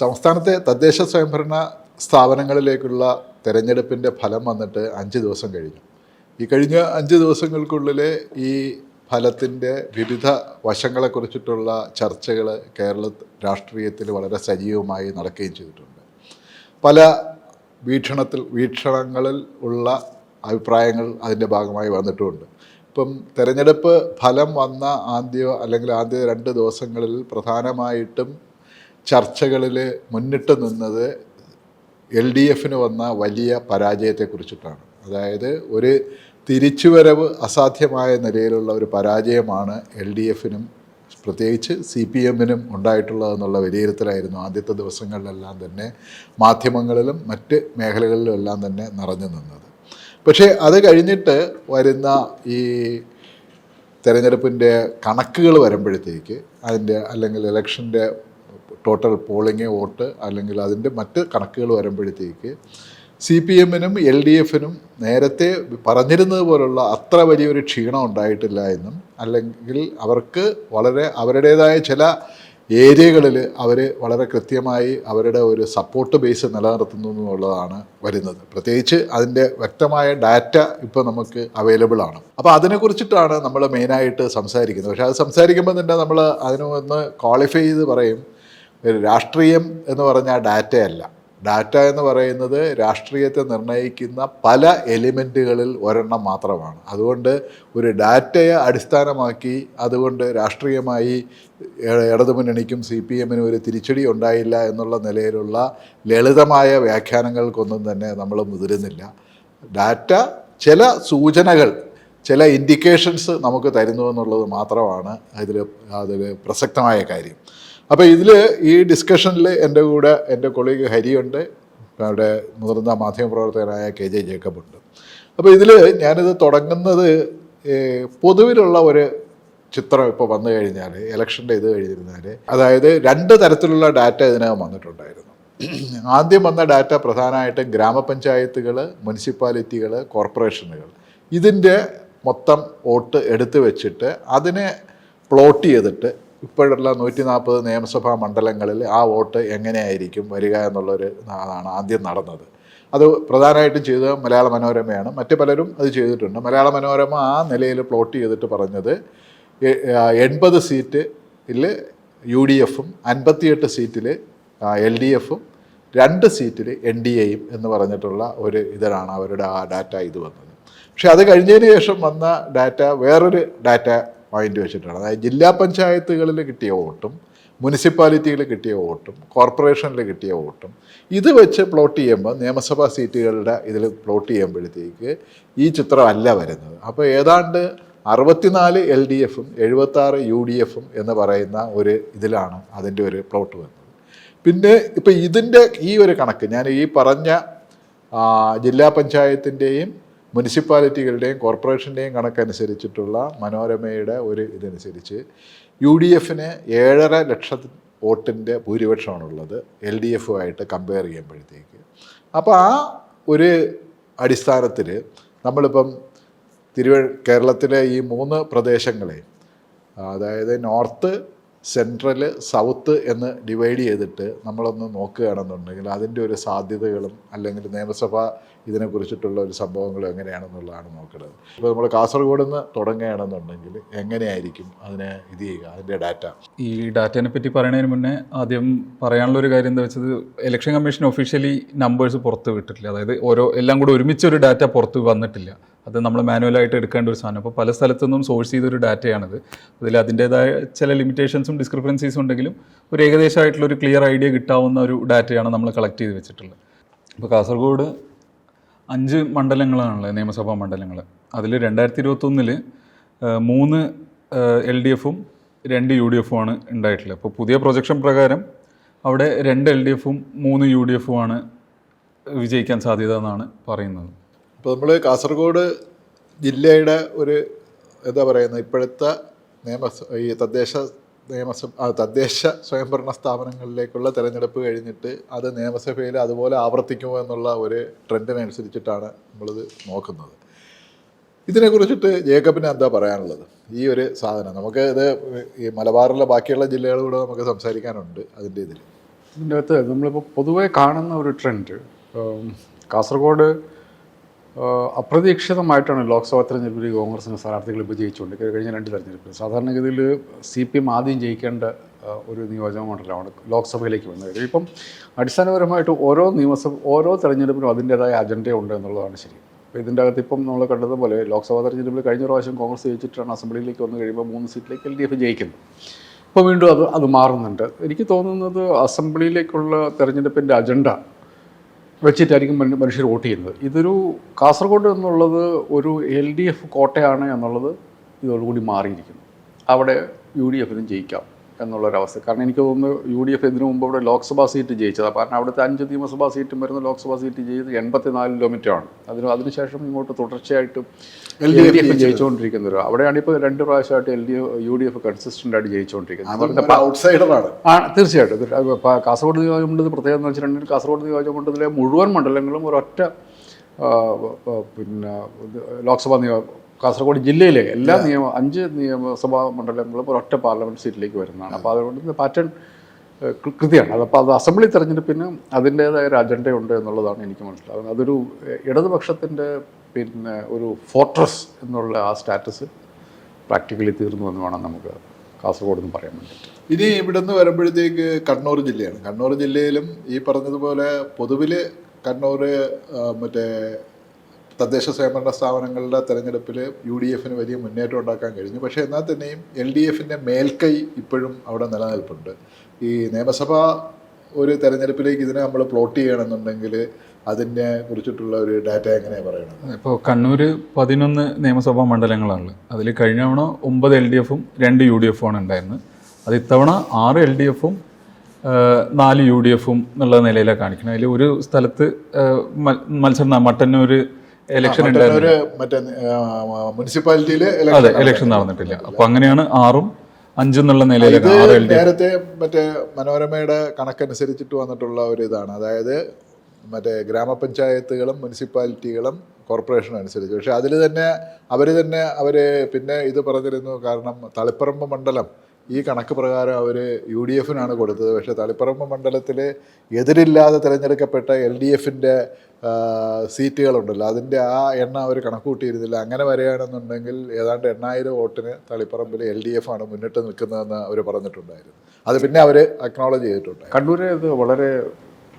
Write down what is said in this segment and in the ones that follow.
സംസ്ഥാനത്തെ തദ്ദേശ സ്വയംഭരണ സ്ഥാപനങ്ങളിലേക്കുള്ള തെരഞ്ഞെടുപ്പിന്റെ ഫലം വന്നിട്ട് അഞ്ച് ദിവസം കഴിഞ്ഞു. ഈ കഴിഞ്ഞ അഞ്ച് ദിവസങ്ങൾക്കുള്ളിൽ ഈ ഫലത്തിന്റെ വിവിധ വശങ്ങളെക്കുറിച്ചിട്ടുള്ള ചർച്ചകൾ കേരള രാഷ്ട്രീയത്തിൽ വളരെ സജീവമായി നടക്കുകയും ചെയ്തിട്ടുണ്ട്. പല വീക്ഷണത്തിൽ വീക്ഷണങ്ങളിൽ ഉള്ള അഭിപ്രായങ്ങൾ അതിന്റെ ഭാഗമായി വന്നിട്ടുമുണ്ട്. ഇപ്പം തെരഞ്ഞെടുപ്പ് ഫലം വന്ന ആദ്യ അല്ലെങ്കിൽ ആദ്യ രണ്ട് ദിവസങ്ങളിൽ പ്രധാനമായിട്ടും ചർച്ചകളിൽ മുന്നിട്ട് നിന്നത് എൽ ഡി എഫിന് വന്ന വലിയ പരാജയത്തെക്കുറിച്ചിട്ടാണ്. അതായത് ഒരു തിരിച്ചുവരവ് അസാധ്യമായ നിലയിലുള്ള ഒരു പരാജയമാണ് എൽ ഡി എഫിനും പ്രത്യേകിച്ച് സി പി എമ്മിനും ഉണ്ടായിട്ടുള്ളതെന്നുള്ള വിലയിരുത്തലായിരുന്നു ആദ്യത്തെ ദിവസങ്ങളിലെല്ലാം തന്നെ മാധ്യമങ്ങളിലും മറ്റ് മേഖലകളിലും എല്ലാം തന്നെ നിറഞ്ഞു നിന്നത്. പക്ഷേ അത് കഴിഞ്ഞിട്ട് വരുന്ന ഈ തെരഞ്ഞെടുപ്പിന്റെ കണക്കുകൾ വരുമ്പോഴത്തേക്ക് അതിന്റെ അല്ലെങ്കിൽ ഇലക്ഷന്റെ ടോട്ടൽ പോളിംഗ് വോട്ട് അല്ലെങ്കിൽ അതിന്റെ മറ്റ് കണക്കുകൾ വരുമ്പോഴത്തേക്ക് സി പി എമ്മിനും എൽ ഡി എഫിനും നേരത്തെ പറഞ്ഞിരുന്നത് പോലുള്ള അത്ര വലിയൊരു ക്ഷീണം ഉണ്ടായിട്ടില്ല എന്നും അല്ലെങ്കിൽ അവർക്ക് വളരെ അവരുടേതായ ചില ഏരിയകളിൽ അവർ വളരെ കൃത്യമായി അവരുടെ ഒരു സപ്പോർട്ട് ബേസ് നിലനിർത്തുന്നു എന്നുള്ളതാണ് വരുന്നത്. പ്രത്യേകിച്ച് അതിന്റെ വ്യക്തമായ ഡാറ്റ ഇപ്പോൾ നമുക്ക് അവൈലബിൾ ആണ്. അപ്പോൾ അതിനെക്കുറിച്ചിട്ടാണ് നമ്മൾ മെയിനായിട്ട് സംസാരിക്കുന്നത്. പക്ഷേ അത് സംസാരിക്കുമ്പോൾ തന്നെ നമ്മൾ അതിനൊന്ന് ക്വാളിഫൈ ചെയ്ത് പറയും. രാഷ്ട്രീയം എന്ന് പറഞ്ഞാൽ ഡാറ്റയല്ല. ഡാറ്റ എന്ന് പറയുന്നത് രാഷ്ട്രീയത്തെ നിർണയിക്കുന്ന പല എലിമെന്റുകളിൽ ഒരെണ്ണം മാത്രമാണ്. അതുകൊണ്ട് ഒരു ഡാറ്റയെ അടിസ്ഥാനമാക്കി അതുകൊണ്ട് രാഷ്ട്രീയമായി ഇടതുമുന്നണിക്കും സി പി എമ്മിനും ഒരു തിരിച്ചടി ഉണ്ടായില്ല എന്നുള്ള നിലയിലുള്ള ലളിതമായ വ്യാഖ്യാനങ്ങൾക്കൊന്നും തന്നെ നമ്മൾ മുതിരുന്നില്ല. ഡാറ്റ ചില സൂചനകൾ ചില ഇൻഡിക്കേഷൻസ് നമുക്ക് തരുന്നു എന്നുള്ളത് മാത്രമാണ് അതിൽ അതിൽ പ്രസക്തമായ കാര്യം. അപ്പോൾ ഇതിൽ ഈ ഡിസ്കഷനിൽ എന്റെ കൂടെ എന്റെ കൊളീഗ് ഹരിയുണ്ട് അവിടെ മുതിർന്ന മാധ്യമപ്രവർത്തകനായ കെ ജെ ജേക്കബ് ഉണ്ട്. അപ്പോൾ ഇതിൽ ഞാനിത് തുടങ്ങുന്നത് പൊതുവിലുള്ള ഒരു ചിത്രം ഇപ്പോൾ വന്നു കഴിഞ്ഞാൽ ഇലക്ഷന്റെ ഇത് കഴിഞ്ഞിരുന്നാൽ അതായത് രണ്ട് തരത്തിലുള്ള ഡാറ്റ ഇതിനകം വന്നിട്ടുണ്ടായിരുന്നു. ആദ്യം വന്ന ഡാറ്റ പ്രധാനമായിട്ടും ഗ്രാമപഞ്ചായത്തുകൾ മുനിസിപ്പാലിറ്റികൾ കോർപ്പറേഷനുകൾ ഇതിന്റെ മൊത്തം വോട്ട് എടുത്തു വെച്ചിട്ട് അതിനെ പ്ലോട്ട് ചെയ്തിട്ട് ഇപ്പോഴുള്ള നൂറ്റി നാൽപ്പത് നിയമസഭാ മണ്ഡലങ്ങളിൽ ആ വോട്ട് എങ്ങനെയായിരിക്കും വരിക എന്നുള്ളൊരു അതാണ് ആദ്യം നടന്നത്. അത് പ്രധാനമായിട്ടും ചെയ്തത് മലയാള മനോരമയാണ്. മറ്റ് പലരും അത് ചെയ്തിട്ടുണ്ട്. മലയാള മനോരമ ആ നിലയിൽ പ്ലോട്ട് ചെയ്തിട്ട് പറഞ്ഞത് എൺപത് സീറ്റിൽ യു ഡി എഫും അൻപത്തിയെട്ട് സീറ്റിൽ എൽ ഡി എഫും രണ്ട് സീറ്റിൽ എൻ ഡി എയും എന്ന് പറഞ്ഞിട്ടുള്ള ഒരു ഇതിലാണ് അവരുടെ ആ ഡാറ്റ ഇത് വന്നത്. പക്ഷേ അത് കഴിഞ്ഞതിന് ശേഷം വന്ന ഡാറ്റ വേറൊരു ഡാറ്റ പോയിന്റ് വെച്ചിട്ടാണ്. അതായത് ജില്ലാ പഞ്ചായത്തുകളിൽ കിട്ടിയ വോട്ടും മുനിസിപ്പാലിറ്റിയിൽ കിട്ടിയ വോട്ടും കോർപ്പറേഷനിൽ കിട്ടിയ വോട്ടും ഇത് വെച്ച് പ്ലോട്ട് ചെയ്യുമ്പോൾ നിയമസഭാ സീറ്റുകളുടെ ഇതിൽ പ്ലോട്ട് ചെയ്യുമ്പോഴത്തേക്ക് ഈ ചിത്രമല്ല വരുന്നത്. അപ്പോൾ ഏതാണ്ട് അറുപത്തിനാല് എൽ ഡി എഫും എഴുപത്താറ് യു ഡി എഫും എന്ന് പറയുന്ന ഒരു ഇതിലാണ് അതിന്റെ ഒരു പ്ലോട്ട് വന്നത് പിന്നെ ഇപ്പോൾ ഇതിന്റെ ഈ ഒരു കണക്ക് ഞാൻ ഈ പറഞ്ഞ ജില്ലാ പഞ്ചായത്തിന്റെയും മുനിസിപ്പാലിറ്റികളുടെയും കോർപ്പറേഷന്റെയും കണക്കനുസരിച്ചിട്ടുള്ള മനോരമയുടെ ഒരു ഇതനുസരിച്ച് യു ഡി എഫിന് ഏഴര ലക്ഷം വോട്ടിന്റെ ഭൂരിപക്ഷമാണുള്ളത് എൽ ഡി എഫുമായിട്ട് കമ്പയർ ചെയ്യുമ്പോഴത്തേക്ക്. അപ്പോൾ ആ ഒരു അടിസ്ഥാനത്തിൽ നമ്മളിപ്പം തിരുവ കേരളത്തിലെ ഈ മൂന്ന് പ്രദേശങ്ങളെ അതായത് നോർത്ത് സെൻട്രൽ സൗത്ത് എന്ന് ഡിവൈഡ് ചെയ്തിട്ട് നമ്മളൊന്ന് നോക്കുകയാണെന്നുണ്ടെങ്കിൽ അതിന്റെ ഒരു സാധ്യതകളും അല്ലെങ്കിൽ നിയമസഭ ഇതിനെക്കുറിച്ചിട്ടുള്ള ഒരു സംഭവങ്ങളും എങ്ങനെയാണെന്നുള്ളതാണ് നോക്കുന്നത് ഇപ്പോൾ നമ്മൾ കാസർഗോഡ് നിന്ന് തുടങ്ങുകയാണെന്നുണ്ടെങ്കിൽ എങ്ങനെയായിരിക്കും അതിനെ ഇത് ചെയ്യുക അതിന്റെ ഡാറ്റ ഈ ഡാറ്റേനെ പറ്റി പറയുന്നതിന് മുന്നേ ആദ്യം പറയാനുള്ള ഒരു കാര്യം എന്താ വെച്ചത് ഇലക്ഷൻ കമ്മീഷൻ ഒഫീഷ്യലി നമ്പേഴ്സ് പുറത്ത് വിട്ടിട്ടില്ല. അതായത് ഓരോ എല്ലാം കൂടെ ഒരുമിച്ച് ഒരു ഡാറ്റ പുറത്ത് വന്നിട്ടില്ല. അത് നമ്മൾ മാനുവലായിട്ട് എടുക്കേണ്ട ഒരു സാധനം. അപ്പോൾ പല സ്ഥലത്തു നിന്നും സോഴ്സ് ചെയ്തൊരു ഡാറ്റയാണത് അതിൽ അതിന്റേതായ ചില ലിമിറ്റേഷൻസും ഡിസ്ക്രിപ്പൻസീസും ഉണ്ടെങ്കിലും ഒരു ഏകദേശമായിട്ടുള്ള ഒരു ക്ലിയർ ഐഡിയ കിട്ടാവുന്ന ഒരു ഡാറ്റയാണ് നമ്മൾ കളക്ട് ചെയ്ത് വെച്ചിട്ടുള്ളത്. ഇപ്പോൾ കാസർഗോഡ് അഞ്ച് മണ്ഡലങ്ങളാണുള്ളത് നിയമസഭാ മണ്ഡലങ്ങൾ. അതിൽ രണ്ടായിരത്തി ഇരുപത്തൊന്നിൽ മൂന്ന് എൽ ഡി എഫും രണ്ട് യു ഡി എഫും ആണ് ഉണ്ടായിട്ടുള്ളത്. അപ്പോൾ പുതിയ പ്രൊജക്ഷൻ പ്രകാരം അവിടെ രണ്ട് എൽ ഡി എഫും മൂന്ന് യു ഡി എഫും ആണ് വിജയിക്കാൻ സാധ്യത എന്നാണ് പറയുന്നത്. ഇപ്പോൾ നമ്മൾ കാസർഗോഡ് ജില്ലയുടെ ഒരു എന്താ പറയുന്നത് ഇപ്പോഴത്തെ നിയമ ഈ തദ്ദേശ നിയമസഭ ആ, തദ്ദേശ സ്വയംഭരണ സ്ഥാപനങ്ങളിലേക്കുള്ള തെരഞ്ഞെടുപ്പ് കഴിഞ്ഞിട്ട് അത് നിയമസഭയിൽ അതുപോലെ ആവർത്തിക്കുമോ എന്നുള്ള ഒരു ട്രെൻഡിനനുസരിച്ചിട്ടാണ് നമ്മളിത് നോക്കുന്നത്. ഇതിനെക്കുറിച്ചിട്ട് ജേക്കബിന് എന്താ പറയാനുള്ളത്? ഈ ഒരു സാധനം നമുക്ക് ഇത് ഈ മലബാറിലെ ബാക്കിയുള്ള ജില്ലകളോട് നമുക്ക് സംസാരിക്കാനുണ്ട് അതിന്റെ ഇതിൽ. ഇതിന്റെ അകത്ത് നമ്മളിപ്പോൾ പൊതുവേ കാണുന്ന ഒരു ട്രെൻഡ് കാസർഗോഡ് അപ്രതീക്ഷിതമായിട്ടാണ് ലോക്സഭാ തെരഞ്ഞെടുപ്പിൽ കോൺഗ്രസിന് സ്ഥാനാർത്ഥികൾ ഇപ്പോൾ ജയിച്ചുകൊണ്ട് കഴിഞ്ഞ രണ്ട് തെരഞ്ഞെടുപ്പിൽ. സാധാരണഗതിയിൽ സി പി എം ആദ്യം ജയിക്കേണ്ട ഒരു നിയോജക മണ്ഡലമാണ് ലോക്സഭയിലേക്ക് വന്നത്. ഇപ്പം അടിസ്ഥാനപരമായിട്ട് ഓരോ നിയമസഭ ഓരോ തെരഞ്ഞെടുപ്പിനും അതിന്റേതായ അജണ്ടയുണ്ട് എന്നുള്ളതാണ് ശരി. അപ്പോൾ ഇതിന്റെ അകത്ത് ഇപ്പം നമ്മൾ കണ്ടതുപോലെ ലോക്സഭാ തെരഞ്ഞെടുപ്പിൽ കഴിഞ്ഞ പ്രാവശ്യം കോൺഗ്രസ് ജയിച്ചിട്ടാണ് അസംബ്ലിയിലേക്ക് വന്നു കഴിയുമ്പോൾ മൂന്ന് സീറ്റിലേക്ക് എൽ ഡി എഫ് ജയിക്കുന്നത് ഇപ്പോൾ വീണ്ടും അത് അത് മാറുന്നുണ്ട്. എനിക്ക് തോന്നുന്നത് അസംബ്ലിയിലേക്കുള്ള തെരഞ്ഞെടുപ്പിന്റെ അജണ്ട വെച്ചിട്ടായിരിക്കും മനുഷ്യ- മനുഷ്യർ വോട്ട് ചെയ്യുന്നത്. ഇതൊരു കാസർഗോഡ് എന്നുള്ളത് ഒരു എൽ ഡി എഫ് കോട്ടയാണ് എന്നുള്ളത് ഇതോടുകൂടി മാറിയിരിക്കുന്നു. അവിടെ യു ഡി എഫിനും ജയിക്കാം. എന്നുള്ളൊരവസ്ഥ. കാരണം എനിക്ക് തോന്നുന്നു യു ഡി എഫ് ഇതിനു മുമ്പ് ഇവിടെ ലോക്സഭാ സീറ്റ് ജയിച്ചത്. കാരണം അവിടുത്തെ അഞ്ച് നിയമസഭാ സീറ്റും വരുന്ന ലോക്സഭാ സീറ്റ് ചെയ്ത് എൺപത്തിനാല് കിലോമീറ്ററാണ് അതിന് അതിനുശേഷം ഇങ്ങോട്ട് തുടർച്ചയായിട്ടും എൽ ഡി എഫ് ജയിച്ചുകൊണ്ടിരിക്കുന്നത് അവിടെയാണ് ഇപ്പോൾ രണ്ട് പ്രാവശ്യമായിട്ട് L D U D F consistent ആയിട്ട് ജയിച്ചുകൊണ്ടിരിക്കുന്നത്. ഔട്ട്സൈഡറാണ് ആ തീർച്ചയായിട്ടും. കാസർഗോഡ് നിയോജക മണ്ഡലത്തിൽ പ്രത്യേകത എന്ന് വെച്ചിട്ടുണ്ടെങ്കിൽ കാസർഗോഡ് നിയോജകമണ്ഡലത്തിലെ മുഴുവൻ മണ്ഡലങ്ങളും ഒരൊറ്റ പിന്നെ ലോക്സഭാ നിയോ കാസർഗോഡ് ജില്ലയിലെ എല്ലാ നിയമ അഞ്ച് നിയമസഭാ മണ്ഡലങ്ങളും ഒരൊറ്റ പാർലമെന്റ് സീറ്റിലേക്ക് വരുന്നതാണ്. അപ്പോൾ അതുകൊണ്ട് പാറ്റേൺ കൃത്യമാണ് അതപ്പോൾ അത് അസംബ്ലി തെരഞ്ഞെടുപ്പിന് അതിന്റേതായ ഒരു അജണ്ടയുണ്ട് എന്നുള്ളതാണ് എനിക്ക് മനസ്സിലാകുന്നത് അതൊരു ഇടതുപക്ഷത്തിന്റെ പിന്നെ ഒരു ഫോർട്രസ് എന്നുള്ള ആ സ്റ്റാറ്റസ് പ്രാക്ടിക്കലി തീർന്നു എന്ന് വേണം നമുക്ക് കാസർഗോഡ് എന്ന് പറയാൻ വേണ്ടിയിട്ട്. ഇനി ഇവിടെ നിന്ന് വരുമ്പോഴത്തേക്ക് കണ്ണൂർ ജില്ലയാണ്. കണ്ണൂർ ജില്ലയിലും ഈ പറഞ്ഞതുപോലെ പൊതുവിൽ കണ്ണൂർ മറ്റേ തദ്ദേശ സ്വയംഭരണ സ്ഥാപനങ്ങളുടെ തെരഞ്ഞെടുപ്പിൽ യു ഡി എഫിന് വലിയ മുന്നേറ്റം ഉണ്ടാക്കാൻ കഴിഞ്ഞു. പക്ഷേ എന്നാൽ തന്നെയും എൽ ഡി എഫിന്റെ മേൽക്കൈ ഇപ്പോഴും അവിടെ നിലനിൽപ്പുണ്ട്. ഈ നിയമസഭ ഒരു തെരഞ്ഞെടുപ്പിലേക്ക് ഇതിനെ നമ്മൾ പ്ലോട്ട് ചെയ്യണമെന്നുണ്ടെങ്കിൽ അതിനെ കുറിച്ചിട്ടുള്ള ഒരു ഡാറ്റ എങ്ങനെയാണ് പറയണത്? ഇപ്പോൾ കണ്ണൂർ പതിനൊന്ന് നിയമസഭാ മണ്ഡലങ്ങളാണ് അതിൽ കഴിഞ്ഞ തവണ ഒമ്പത് എൽ ഡി എഫും രണ്ട് യു ഡി എഫും ആണ് ഉണ്ടായിരുന്നത്. അത് ഇത്തവണ ആറ് എൽ ഡി എഫും നാല് യു ഡി എഫും എന്നുള്ള നിലയിലാണ് കാണിക്കുന്നത്. അതിൽ ഒരു സ്ഥലത്ത് മത്സരം മട്ടന്നൂർ ഇലക്ഷൻ ഉണ്ടായിരുന്നു. മറ്റേ മുനിസിപ്പാലിറ്റിയിൽ ഇലക്ഷൻ നടന്നിട്ടില്ല. അപ്പൊ അങ്ങനെയാണ് ആറും അഞ്ചും എന്നുള്ള നിലയിലാണ് ആറ് എൽ നേരത്തെ മറ്റേ മനോരമയുടെ കണക്കനുസരിച്ചിട്ട് വന്നിട്ടുള്ള ഒരു ഇതാണ്. അതായത് മറ്റേ ഗ്രാമപഞ്ചായത്തുകളും മുനിസിപ്പാലിറ്റികളും കോർപ്പറേഷനും അനുസരിച്ച്. പക്ഷെ അതിൽ തന്നെ അവർ തന്നെ അവർ പിന്നെ ഇത് പറഞ്ഞിരുന്നു. കാരണം തളിപ്പറമ്പ് മണ്ഡലം ഈ കണക്ക് പ്രകാരം അവർ യു ഡി എഫിനാണ് കൊടുത്തത്. പക്ഷേ തളിപ്പറമ്പ് മണ്ഡലത്തിൽ എതിരില്ലാതെ തിരഞ്ഞെടുക്കപ്പെട്ട എൽ ഡി എഫിന്റെ സീറ്റുകളുണ്ടല്ലോ. അതിന്റെ ആ എണ്ണം അവർ കണക്കൂട്ടിയിരുന്നില്ല. അങ്ങനെ വരികയാണെന്നുണ്ടെങ്കിൽ ഏതാണ്ട് എണ്ണായിരം വോട്ടിന് തളിപ്പറമ്പിൽ എൽ ഡി എഫ് ആണ് മുന്നിട്ട് നിൽക്കുന്നതെന്ന് അവർ പറഞ്ഞിട്ടുണ്ടായിരുന്നു. അത് പിന്നെ അവർ അക്നോളജ് ചെയ്തിട്ടുണ്ട് കണ്ണൂർ അത് വളരെ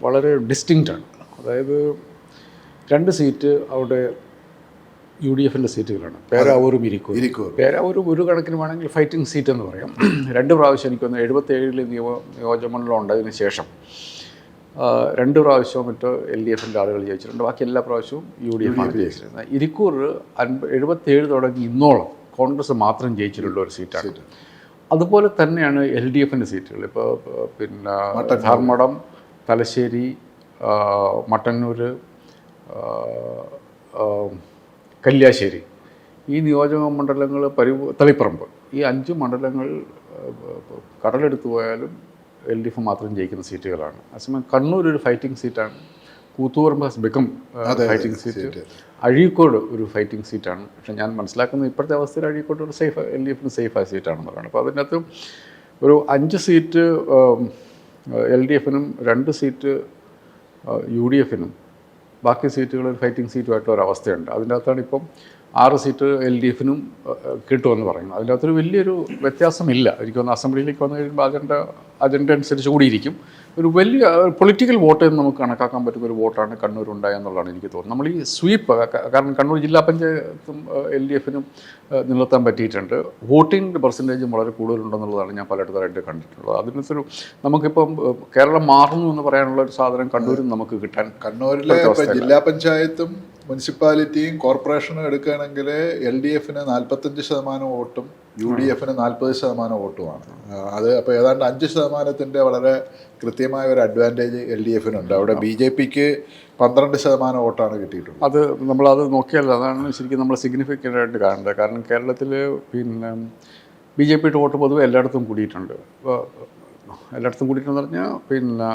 വളരെ ഡിസ്റ്റിങ്റ്റാണ് അതായത് രണ്ട് സീറ്റ് അവിടെ യു ഡി എഫിന്റെ സീറ്റുകളാണ് പേരാവൂരും ഇരിക്കും. ഇരിക്കൂർ പേരാവൂരും ഒരു കണക്കിന് വേണമെങ്കിൽ ഫൈറ്റിംഗ് സീറ്റ് എന്ന് പറയാം. രണ്ട് പ്രാവശ്യം എനിക്കൊന്ന് എഴുപത്തി ഏഴിൽ നിയമ നിയോജകമണ്ഡലം ഉണ്ടതിന് ശേഷം രണ്ട് പ്രാവശ്യവും മറ്റോ എൽ ഡി എഫിന്റെ ആളുകൾ ജയിച്ചിട്ടുണ്ട്. ബാക്കി എല്ലാ പ്രാവശ്യവും യു ഡി എഫ് ജയിച്ചിരുന്നത് ഇരിക്കൂർ അൻപ എഴുപത്തേഴ് തുടങ്ങി ഇന്നോളം കോൺഗ്രസ് മാത്രം ജയിച്ചിട്ടുള്ള ഒരു സീറ്റാണ്. അതുപോലെ തന്നെയാണ് എൽ ഡി എഫിന്റെ സീറ്റുകൾ. ഇപ്പോൾ പിന്നെ ധർമ്മടം തലശ്ശേരി മട്ടന്നൂർ കല്യാശ്ശേരി. ഈ നിയോജക മണ്ഡലങ്ങൾ പരി തളിപ്പറമ്പ്. ഈ അഞ്ച് മണ്ഡലങ്ങൾ കടലെടുത്തു പോയാലും എൽ ഡി എഫ് മാത്രം ജയിക്കുന്ന സീറ്റുകളാണ്. അതേസമയം കണ്ണൂർ ഒരു ഫൈറ്റിംഗ് സീറ്റാണ് Koothuparamba has become fighting seat Azhikode ഒരു ഫൈറ്റിംഗ് സീറ്റാണ് പക്ഷെ ഞാൻ മനസ്സിലാക്കുന്നത് ഇപ്പോഴത്തെ അവസ്ഥയിൽ അഴീക്കോട് ഒരു സേഫ് എൽ ഡി എഫിന് സേഫായ സീറ്റാണെന്ന് പറയുന്നത്. അപ്പോൾ അതിനകത്ത് ഒരു അഞ്ച് സീറ്റ് എൽ ഡി എഫിനും രണ്ട് സീറ്റ് യു ഡി എഫിനും ബാക്കി സീറ്റുകൾ ഫൈറ്റിംഗ് സീറ്റുമായിട്ടുള്ള ഒരു അവസ്ഥയുണ്ട്. അതിന്റെ അകത്താണ് ഇപ്പം ആറ് സീറ്റ് എൽ ഡി എഫിനും കിട്ടുമെന്ന് പറയുന്നത്. അതിന്റെ അകത്തൊരു വലിയൊരു വ്യത്യാസമില്ല. എനിക്ക് തോന്നുന്നു അസംബ്ലിയിലേക്ക് വന്നു കഴിയുമ്പോൾ അജണ്ട അജണ്ട അനുസരിച്ച് കൂടി ഇരിക്കും ഒരു വലിയ പൊളിറ്റിക്കൽ വോട്ട് എന്ന് നമുക്ക് കണക്കാക്കാൻ പറ്റുന്ന ഒരു വോട്ടാണ് കണ്ണൂർ ഉണ്ടായെന്നുള്ളതാണ് എനിക്ക് തോന്നുന്നത്. നമ്മൾ ഈ സ്വീപ്പ് കാരണം കണ്ണൂർ ജില്ലാ പഞ്ചായത്തും എൽ ഡി എഫിനും നിലനിർത്താൻ പറ്റിയിട്ടുണ്ട്. വോട്ടിംഗ് പെർസെന്റേജും വളരെ കൂടുതലുണ്ടെന്നുള്ളതാണ് ഞാൻ പലയിടത്തായിട്ട് കണ്ടിട്ടുള്ളത്. അതിനകത്തൊരു നമുക്കിപ്പം കേരളം മാറുന്നു എന്ന് പറയാനുള്ള ഒരു സാധനം കണ്ണൂരിൽ നമുക്ക് കിട്ടാൻ കണ്ണൂരിലെ ജില്ലാ പഞ്ചായത്തും മുനിസിപ്പാലിറ്റിയും കോർപ്പറേഷനും എടുക്കുകയാണെങ്കിൽ എൽ ഡി എഫിന് നാൽപ്പത്തഞ്ച് ശതമാനം വോട്ടും യു ഡി എഫിന് നാൽപ്പത് ശതമാനം വോട്ടുമാണ്. അത് അപ്പോൾ ഏതാണ്ട് അഞ്ച് ശതമാനത്തിന്റെ വളരെ കൃത്യമായ ഒരു അഡ്വാന്റേജ് എൽ ഡി എഫിനുണ്ട്. അവിടെ ബി ജെ പിക്ക് പന്ത്രണ്ട് ശതമാനം വോട്ടാണ് കിട്ടിയിട്ടുള്ളത്. അത് നമ്മളത് നോക്കിയാൽ അതാണ് ശരിക്കും നമ്മൾ സിഗ്നിഫിക്കന്റ് ആയിട്ട് കാണേണ്ടത്. കാരണം കേരളത്തിൽ പിന്നെ ബി ജെ പിയുടെ വോട്ട് പൊതുവെ എല്ലായിടത്തും കൂടിയിട്ടുണ്ട്. എല്ലായിടത്തും കൂടിയിട്ടെന്ന് പറഞ്ഞാൽ പിന്നെ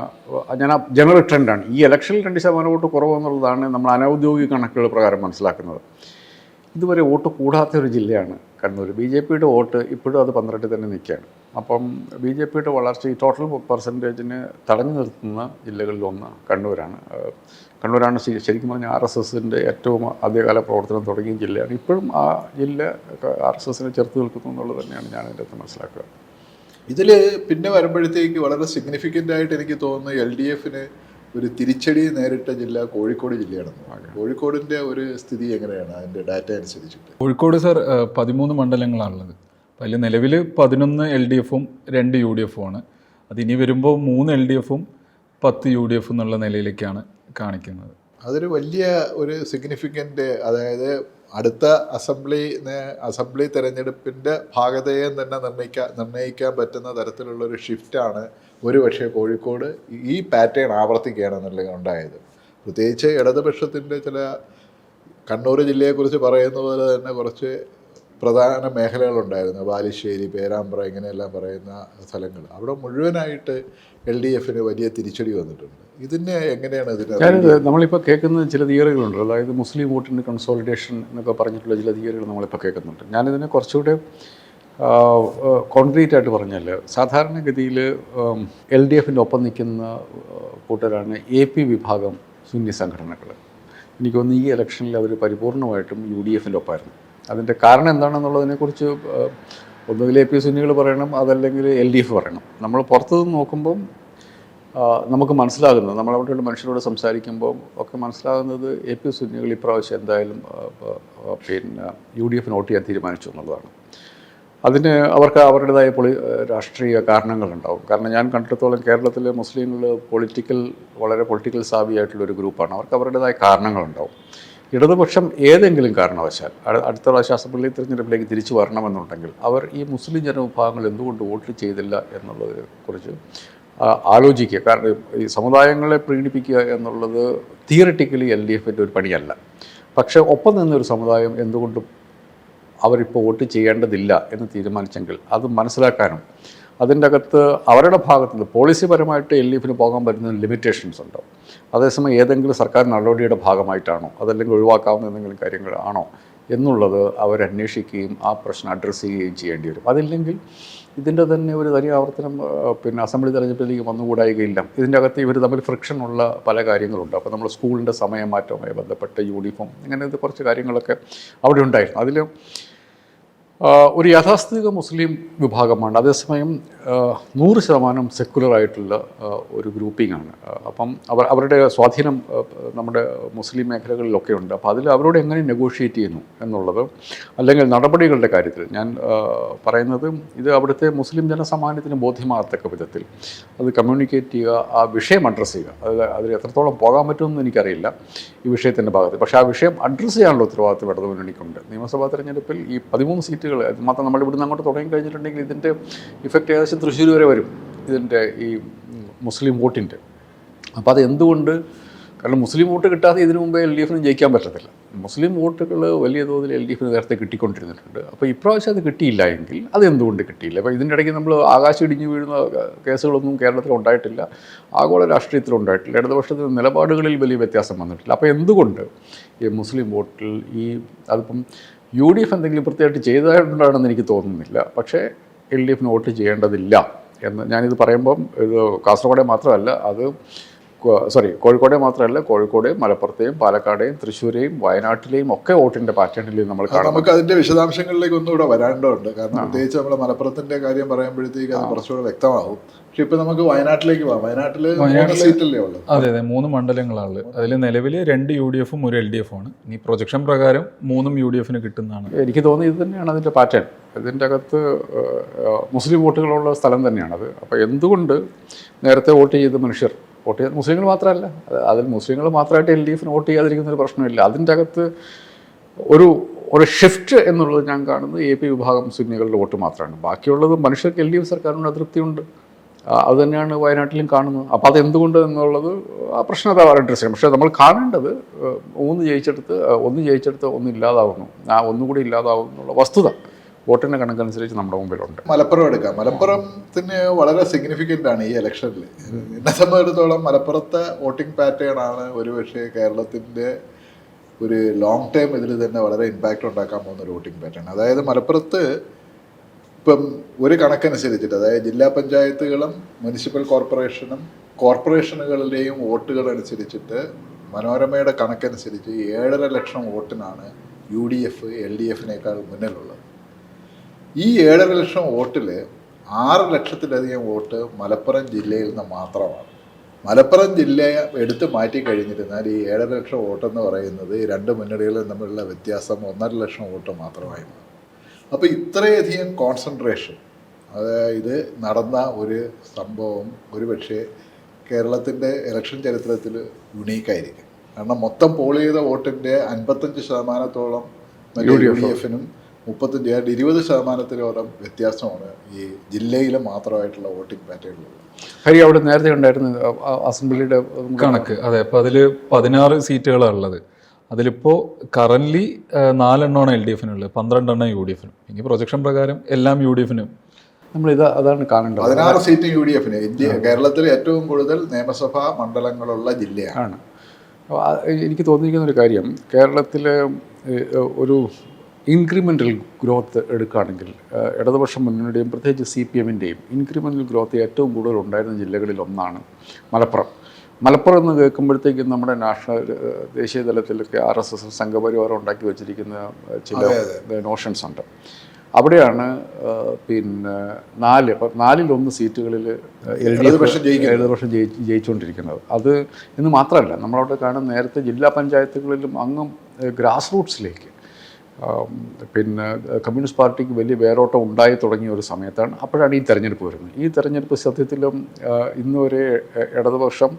ഞാൻ ആ ജനറൽ ട്രെൻഡാണ് ഈ ഇലക്ഷനിൽ രണ്ട് ശതമാനം വോട്ട് കുറവെന്നുള്ളതാണ് നമ്മൾ അനൗദ്യോഗിക കണക്കുകൾ പ്രകാരം മനസ്സിലാക്കുന്നത്. ഇതുവരെ വോട്ട് കൂടാത്ത ഒരു ജില്ലയാണ് കണ്ണൂർ ബി ജെ പിയുടെ വോട്ട് ഇപ്പോഴും അത് പന്ത്രണ്ടിൽ തന്നെ നിൽക്കുകയാണ്. അപ്പം ബി ജെ പിയുടെ വളർച്ച ഈ ടോട്ടൽ പെർസെന്റേജിന് തടഞ്ഞു നിർത്തുന്ന ജില്ലകളിൽ ഒന്ന് കണ്ണൂരാണ്. കണ്ണൂരാണ് ശരിക്കും പറഞ്ഞാൽ ആർ എസ് എസിന്റെ ഏറ്റവും ആദ്യകാല പ്രവർത്തനം തുടങ്ങിയ ജില്ലയാണ്. ഇപ്പോഴും ആ ജില്ല ആർ എസ് എസിനെ ചെറുത്ത് നിൽക്കുന്നു എന്നുള്ളത് തന്നെയാണ് ഞാൻ അതിന്റെ അകത്ത് മനസ്സിലാക്കുക. ഇതിൽ പിന്നെ വരുമ്പോഴത്തേക്ക് വളരെ സിഗ്നിഫിക്കന്റ് ആയിട്ട് എനിക്ക് തോന്നുന്നു എൽ ഡി എഫിന് ഒരു തിരിച്ചടി നേരിട്ട ജില്ല കോഴിക്കോട് ജില്ലയാണെന്ന് കോഴിക്കോടിന്റെ ഒരു സ്ഥിതി എങ്ങനെയാണ്? അതിന്റെ ഡാറ്റ അനുസരിച്ചിട്ട്. കോഴിക്കോട് സർ പതിമൂന്ന് മണ്ഡലങ്ങളാണുള്ളത്. അതിൽ നിലവിൽ പതിനൊന്ന് എൽ ഡി എഫും രണ്ട് യു ഡി എഫും ആണ് അതിനി ഇനി വരുമ്പോൾ മൂന്ന് എൽ ഡി എഫും പത്ത് യു ഡി എഫും എന്നുള്ള നിലയിലേക്കാണ് കാണിക്കുന്നത്. അതൊരു വലിയ ഒരു സിഗ്നിഫിക്കന്റ് അതായത് അടുത്ത അസംബ്ലി അസംബ്ലി തെരഞ്ഞെടുപ്പിന്റെ ഭാഗതയെ തന്നെ നിർണയിക്കാൻ നിർണയിക്കാൻ പറ്റുന്ന തരത്തിലുള്ള ഒരു ഷിഫ്റ്റാണ് ഒരു പക്ഷേ കോഴിക്കോട് ഈ പാറ്റേൺ ആവർത്തിക്കുകയാണെന്നുള്ള ഉണ്ടായത്. പ്രത്യേകിച്ച് ഇടതുപക്ഷത്തിന്റെ ചില കണ്ണൂർ ജില്ലയെക്കുറിച്ച് പറയുന്ന പോലെ തന്നെ കുറച്ച് പ്രധാന മേഖലകളുണ്ടായിരുന്നു. ബാലുശ്ശേരി പേരാമ്പ്ര ഇങ്ങനെയെല്ലാം പറയുന്ന സ്ഥലങ്ങൾ. അവിടെ മുഴുവനായിട്ട് എൽ ഡി എഫിന് വലിയ തിരിച്ചടി വന്നിട്ടുണ്ട്. ഇതിനെ എങ്ങനെയാണ് ഇതിന് നമ്മളിപ്പോൾ കേൾക്കുന്ന ചില തിയറികളുണ്ട് അതായത് മുസ്ലിം വോട്ടിന്റെ കൺസോളിഡേഷൻ എന്നൊക്കെ പറഞ്ഞിട്ടുള്ള ചില തിയറികൾ നമ്മളിപ്പോൾ കേൾക്കുന്നുണ്ട്. ഞാനിതിനെ കുറച്ചുകൂടെ കോൺക്രീറ്റ് ആയിട്ട് പറഞ്ഞാൽ സാധാരണഗതിയിൽ എൽ ഡി എഫിന്റെ ഒപ്പം നിൽക്കുന്ന കൂട്ടരാണ് എ പി വിഭാഗം സുന്നി സംഘടനകൾ. എനിക്ക് തോന്നുന്നു ഈ ഇലക്ഷനിൽ അവർ പരിപൂർണമായിട്ടും യു ഡി എഫിന്റെ ഒപ്പമായിരുന്നു അതിന്റെ കാരണം എന്താണെന്നുള്ളതിനെക്കുറിച്ച് ഒന്നുകിൽ എ പി സുന്നികൾ പറയണം അതല്ലെങ്കിൽ എൽ ഡി എഫ് പറയണം. നമ്മൾ പുറത്തുനിന്ന് നോക്കുമ്പം നമുക്ക് മനസ്സിലാകുന്നത് നമ്മൾ അവിടെയുള്ള മനുഷ്യരോട് സംസാരിക്കുമ്പോൾ ഒക്കെ മനസ്സിലാകുന്നത് എ പി സുന്നികൾ ഇപ്രാവശ്യം എന്തായാലും പിന്നെ യു ഡി എഫിന് വോട്ട് ചെയ്യാൻ തീരുമാനിച്ചു എന്നുള്ളതാണ്. അതിന് അവർക്ക് അവരുടേതായ പൊളി രാഷ്ട്രീയ കാരണങ്ങളുണ്ടാവും. കാരണം ഞാൻ കണ്ടിടത്തോളം കേരളത്തിലെ മുസ്ലിങ്ങൾ പൊളിറ്റിക്കൽ വളരെ പൊളിറ്റിക്കൽ സാവിയായിട്ടുള്ള ഒരു ഗ്രൂപ്പാണ്. അവർക്ക് അവരുടേതായ കാരണങ്ങളുണ്ടാവും. ഇടതുപക്ഷം ഏതെങ്കിലും കാരണവശാൽ അട- അടുത്ത അസംബ്ലി തിരഞ്ഞെടുപ്പിലേക്ക് തിരിച്ചു വരണമെന്നുണ്ടെങ്കിൽ അവർ ഈ മുസ്ലിം ജനവിഭാഗങ്ങൾ എന്തുകൊണ്ട് വോട്ട് ചെയ്തില്ല എന്നുള്ളതിനെ കുറിച്ച് ആലോചിക്കുക. കാരണം ഈ സമുദായങ്ങളെ പ്രീണിപ്പിക്കുക എന്നുള്ളത് തിയറിറ്റിക്കലി എൽ ഡി എഫിന്റെ ഒരു പണിയല്ല. പക്ഷേ ഒപ്പം നിന്നൊരു സമുദായം എന്തുകൊണ്ടും അവരിപ്പോൾ വോട്ട് ചെയ്യേണ്ടതില്ല എന്ന് തീരുമാനിച്ചെങ്കിൽ അത് മനസ്സിലാക്കാനും അതിന്റെ അകത്ത് അവരുടെ ഭാഗത്ത് നിന്ന് പോളിസിപരമായിട്ട് എൽ ഡി എഫിന് പോകാൻ പറ്റുന്ന ലിമിറ്റേഷൻസ് ഉണ്ട്? അതേസമയം ഏതെങ്കിലും സർക്കാർ നടപടിയുടെ ഭാഗമായിട്ടാണോ? അതല്ലെങ്കിൽ ഒഴിവാക്കാവുന്ന എന്തെങ്കിലും കാര്യങ്ങളാണോ എന്നുള്ളത് അവരന്വേഷിക്കുകയും ആ പ്രശ്നം അഡ്രസ്സ് ചെയ്യുകയും ചെയ്യേണ്ടി വരും. അതില്ലെങ്കിൽ ഇതിന്റെ തന്നെ ഒരു തനി ആവർത്തനം പിന്നെ അസംബ്ലി തെരഞ്ഞെടുപ്പിലേക്ക് വന്നുകൂടായികയില്ല. ഇതിന്റെ അകത്ത് ഇവർ തമ്മിൽ ഫ്രിക്ഷൻ ഉള്ള പല കാര്യങ്ങളുണ്ട്. അപ്പോൾ നമ്മൾ സ്കൂളിന്റെ സമയമാറ്റവുമായി ബന്ധപ്പെട്ട യൂണിഫോം ഇങ്ങനെ കുറച്ച് കാര്യങ്ങളൊക്കെ അവിടെ ഉണ്ടായിരുന്നു. അതിൽ ഒരു യാഥാസ്ഥിതിക മുസ്ലിം വിഭാഗമാണ്. അതേസമയം നൂറ് ശതമാനം സെക്കുലറായിട്ടുള്ള ഒരു ഗ്രൂപ്പിംഗ് ആണ്. അപ്പം അവർ അവരുടെ സ്വാധീനം നമ്മുടെ മുസ്ലിം മേഖലകളിലൊക്കെ ഉണ്ട് അപ്പോൾ അതിൽ അവരോട് എങ്ങനെ നെഗോഷിയേറ്റ് ചെയ്യുന്നു എന്നുള്ളത് അല്ലെങ്കിൽ നടപടികളുടെ കാര്യത്തിൽ ഞാൻ പറയുന്നത് ഇത് അവിടുത്തെ മുസ്ലിം ജനസമാനത്തിന് ബോധ്യമാകത്തക്ക വിധത്തിൽ. അത് കമ്മ്യൂണിക്കേറ്റ് ചെയ്യുക ആ വിഷയം അഡ്രസ്സ് ചെയ്യുക. അത് അതിൽ എത്രത്തോളം പോകാൻ പറ്റുമെന്ന് എനിക്കറിയില്ല. ഈ വിഷയത്തിന്റെ ഭാഗത്ത്. പക്ഷേ ആ വിഷയം അഡ്രസ്സ് ചെയ്യാനുള്ള ഉത്തരവാദിത്വം ഇടതു മുന്നണിക്കുണ്ട്. നിയമസഭാ തെരഞ്ഞെടുപ്പിൽ ഈ പതിമൂന്ന് സീറ്റുകൾ മാത്രം നമ്മൾ ഇവിടുന്ന് അങ്ങോട്ട് തുടങ്ങി കഴിഞ്ഞിട്ടുണ്ടെങ്കിൽ ഇതിന്റെ ഇഫക്റ്റ് ഏകദേശം തൃശ്ശൂർ വരെ വരും ഇതിന്റെ ഈ മുസ്ലിം വോട്ടിന്റെ. അപ്പോൾ അത് എന്തുകൊണ്ട് കാരണം മുസ്ലിം വോട്ട് കിട്ടാതെ ഇതിനു മുമ്പേ എൽ ഡി എഫിനും ജയിക്കാൻ പറ്റത്തില്ല. മുസ്ലിം വോട്ടുകൾ വലിയ തോതിൽ എൽ ഡി എഫിന് നേരത്തെ കിട്ടിക്കൊണ്ടിരുന്നിട്ടുണ്ട്. അപ്പോൾ ഇപ്രാവശ്യം അത് കിട്ടിയില്ല എങ്കിൽ അത് എന്തുകൊണ്ട് കിട്ടിയില്ല? അപ്പോൾ ഇതിന്റെ ഇടയ്ക്ക് നമ്മൾ ആകാശം ഇടിഞ്ഞു വീഴുന്ന കേസുകളൊന്നും കേരളത്തിൽ ഉണ്ടായിട്ടില്ല. ആഗോള രാഷ്ട്രീയത്തിൽ ഉണ്ടായിട്ടില്ല. ഇടതുപക്ഷത്തിന് നിലപാടുകളിൽ വലിയ വ്യത്യാസം വന്നിട്ടില്ല. അപ്പോൾ എന്തുകൊണ്ട് ഈ മുസ്ലിം വോട്ടിൽ ഈ അതിപ്പം യു ഡി എഫ് എന്തെങ്കിലും പ്രത്യേകമായിട്ട് ചെയ്തതായിട്ടുണ്ടാണെന്ന് എനിക്ക് തോന്നുന്നില്ല. പക്ഷേ എൽ ഡി എഫിന് വോട്ട് ചെയ്യേണ്ടതില്ല എന്ന് ഞാനിത് പറയുമ്പം ഇത് കാസർഗോഡെ മാത്രമല്ല അത് സോറി കോഴിക്കോടെ മാത്രമല്ല കോഴിക്കോടെയും മലപ്പുറത്തെയും പാലക്കാടെയും തൃശ്ശൂരെയും വയനാട്ടിലെയും ഒക്കെ വോട്ടിന്റെ പാറ്റേണിൽ നമ്മൾ കാണാം നമുക്ക് അതിന്റെ വിശദാംശങ്ങളിലേക്ക് ഒന്നുകൂടെ വരാണ്ടോണ്ട് കാരണം പ്രത്യേകിച്ച് നമ്മൾ മലപ്പുറത്തിന്റെ കാര്യം പറയുമ്പോഴത്തേക്ക് അത് കുറച്ചുകൂടെ വ്യക്തമാകും പക്ഷെ ഇപ്പൊ നമുക്ക് വയനാട്ടിലേക്ക് പോവാം. വയനാട്ടിൽ മൂന്ന് സീറ്റല്ലേ ഉള്ളൂ? അതെ അതെ മൂന്ന് മണ്ഡലങ്ങളാണ് അതിൽ നിലവിൽ രണ്ട് യു ഡി എഫും ഒരു എൽ ഡി എഫും ആണ്. ഇനി പ്രൊജക്ഷൻ പ്രകാരം മൂന്നും യു ഡി എഫിന് കിട്ടുന്നതാണ്. എനിക്ക് തോന്നുന്നത് ഇത് തന്നെയാണ് അതിന്റെ പാറ്റേൺ. ഇതിന്റെ അകത്ത് മുസ്ലിം വോട്ടുകളുള്ള സ്ഥലം തന്നെയാണത്. അപ്പോൾ എന്തുകൊണ്ട് നേരത്തെ വോട്ട് ചെയ്ത മനുഷ്യർ വോട്ട് ചെയ്യാൻ മുസ്ലിങ്ങൾ മാത്രമല്ല. അത് അതിൽ മുസ്ലിങ്ങൾ മാത്രമായിട്ട് എൽ ഡി എഫിന് വോട്ട് ചെയ്യാതിരിക്കുന്ന ഒരു പ്രശ്നമില്ല. അതിന്റെ അകത്ത് ഒരു ഒരു ഷിഫ്റ്റ് എന്നുള്ളത് ഞാൻ കാണുന്നത് എ പി വിഭാഗം സുന്നികളുടെ വോട്ട് മാത്രമാണ്. ബാക്കിയുള്ളത് മനുഷ്യർക്ക് എൽ ഡി എഫ് സർക്കാരിനോട് അതൃപ്തിയുണ്ട്. അത് തന്നെയാണ് വയനാട്ടിലും കാണുന്നത്. അപ്പോൾ അത് എന്തുകൊണ്ട് എന്നുള്ളത് ആ പ്രശ്നം അതാ ഇൻട്രസ്റ്റ് ചെയ്യണം പക്ഷേ നമ്മൾ കാണേണ്ടത് ഒന്ന് ജയിച്ചെടുത്ത് ഒന്ന് ജയിച്ചെടുത്ത് ഒന്ന് ഇല്ലാതാവുന്നു. ആ ഒന്നുകൂടി ഇല്ലാതാവുന്നുള്ള വസ്തുത. വോട്ടിന്റെ കണക്കനുസരിച്ച് നമ്മുടെ മുമ്പിലുണ്ട്. മലപ്പുറം എടുക്കാം. മലപ്പുറത്തിന് വളരെ സിഗ്നിഫിക്കന്റ് ആണ് ഈ ഇലക്ഷനിൽ എന്നെ സംബന്ധിച്ചിടത്തോളം മലപ്പുറത്തെ വോട്ടിംഗ് പാറ്റേൺ ആണ് ഒരുപക്ഷെ കേരളത്തിന്റെ ഒരു ലോങ് ടൈം ഇതിൽ തന്നെ വളരെ ഇമ്പാക്റ്റ് ഉണ്ടാക്കാൻ പോകുന്ന ഒരു വോട്ടിംഗ് പാറ്റേൺ അതായത് മലപ്പുറത്ത് ഇപ്പം ഒരു കണക്കനുസരിച്ചിട്ട് അതായത് ജില്ലാ പഞ്ചായത്തുകളും മുനിസിപ്പൽ കോർപ്പറേഷനും കോർപ്പറേഷനുകളുടെയും വോട്ടുകൾ അനുസരിച്ചിട്ട് മനോരമയുടെ കണക്കനുസരിച്ച് ഏഴര ലക്ഷം വോട്ടിനാണ് U D F L D എഫിനേക്കാൾ മുന്നിലുള്ളത്. ഈ ഏഴര ലക്ഷം വോട്ടിൽ ആറ് ലക്ഷത്തിലധികം വോട്ട് മലപ്പുറം ജില്ലയിൽ നിന്ന് മാത്രമാണ്. മലപ്പുറം ജില്ലയെ എടുത്തു മാറ്റി കഴിഞ്ഞിരുന്നാൽ ഈ ഏഴര ലക്ഷം വോട്ടെന്ന് പറയുന്നത് രണ്ട് മുന്നണികളും തമ്മിലുള്ള വ്യത്യാസം ഒന്നര ലക്ഷം വോട്ട് മാത്രമായി മാറും. അപ്പോൾ ഇത്രയധികം കോൺസെൻട്രേഷൻ അതായത് നടന്ന ഒരു സംഭവം ഒരുപക്ഷെ കേരളത്തിന്റെ ഇലക്ഷൻ ചരിത്രത്തിൽ യുണീക്കായിരിക്കും കാരണം മൊത്തം പോൾ ചെയ്ത വോട്ടിന്റെ അൻപത്തഞ്ച് ശതമാനത്തോളം യു ഡി എഫിനും മുപ്പത്തഞ്ച് ഏതാണ്ട് ഇരുപത് ശതമാനത്തിലോളം വ്യത്യാസമാണ് ഈ ജില്ലയിൽ മാത്രമായിട്ടുള്ള വോട്ടിംഗ് പാറ്റേണിലുള്ളത് ഹരി അവിടെ നേരത്തെ ഉണ്ടായിരുന്നു അസംബ്ലിയുടെ കണക്ക്. അതെ അപ്പോൾ അതിൽ പതിനാറ് സീറ്റുകളാണ് ഉള്ളത്. അതിലിപ്പോൾ കറൻലി നാലെണ്ണമാണ് എൽ ഡി എഫിനുള്ളത്. പന്ത്രണ്ടെണ്ണം യു ഡി എഫിനും. ഇനി പ്രൊജക്ഷൻ പ്രകാരം എല്ലാം യു ഡി എഫിനും. നമ്മളിത് അതാണ് കാണേണ്ടത്. പതിനാറ് സീറ്റ് യു ഡി എഫിന്. ഇന്ത്യ കേരളത്തിൽ ഏറ്റവും കൂടുതൽ നിയമസഭാ മണ്ഡലങ്ങളുള്ള ജില്ലയാണ്. അപ്പോൾ എനിക്ക് തോന്നിയിരിക്കുന്ന ഒരു കാര്യം. കേരളത്തിലെ ഒരു ഇൻക്രിമെന്റൽ ഗ്രോത്ത് എടുക്കുകയാണെങ്കിൽ ഇടതുപക്ഷ മുന്നണിയുടെയും പ്രത്യേകിച്ച് സി പി എമ്മിന്റെയും ഇൻക്രിമെന്റൽ ഗ്രോത്ത് ഏറ്റവും കൂടുതൽ ഉണ്ടായിരുന്ന ജില്ലകളിൽ ഒന്നാണ് മലപ്പുറം. മലപ്പുറം എന്ന് കേൾക്കുമ്പോഴത്തേക്കും നമ്മുടെ നാഷണൽ ദേശീയ തലത്തിലൊക്കെ ആർ എസ് എസ് സംഘപരിവാരം ഉണ്ടാക്കി വെച്ചിരിക്കുന്ന ചില നോഷൻസ് ഉണ്ട്. അവിടെയാണ് പിന്നെ നാല് നാലിലൊന്ന് സീറ്റുകളിൽ എൽ ഡി ഇടതുപക്ഷം എഫ് ഇടതുപക്ഷം ജയി ജയിച്ചുകൊണ്ടിരിക്കുന്നത്. അത് എന്ന് മാത്രമല്ല നമ്മളവിടെ കാണുന്ന നേരത്തെ ജില്ലാ പഞ്ചായത്തുകളിലും അങ്ങും ഗ്രാസ് റൂട്ട്സിലേക്ക് പിന്നെ കമ്മ്യൂണിസ്റ്റ് പാർട്ടിക്ക് വലിയ വേരോട്ടം ഉണ്ടായി തുടങ്ങിയ ഒരു സമയത്താണ് അപ്പോഴാണ് ഈ തെരഞ്ഞെടുപ്പ് വരുന്നത്. ഈ തെരഞ്ഞെടുപ്പ് സത്യത്തിലും ഇന്ന് ഒരു ഇടതുപക്ഷം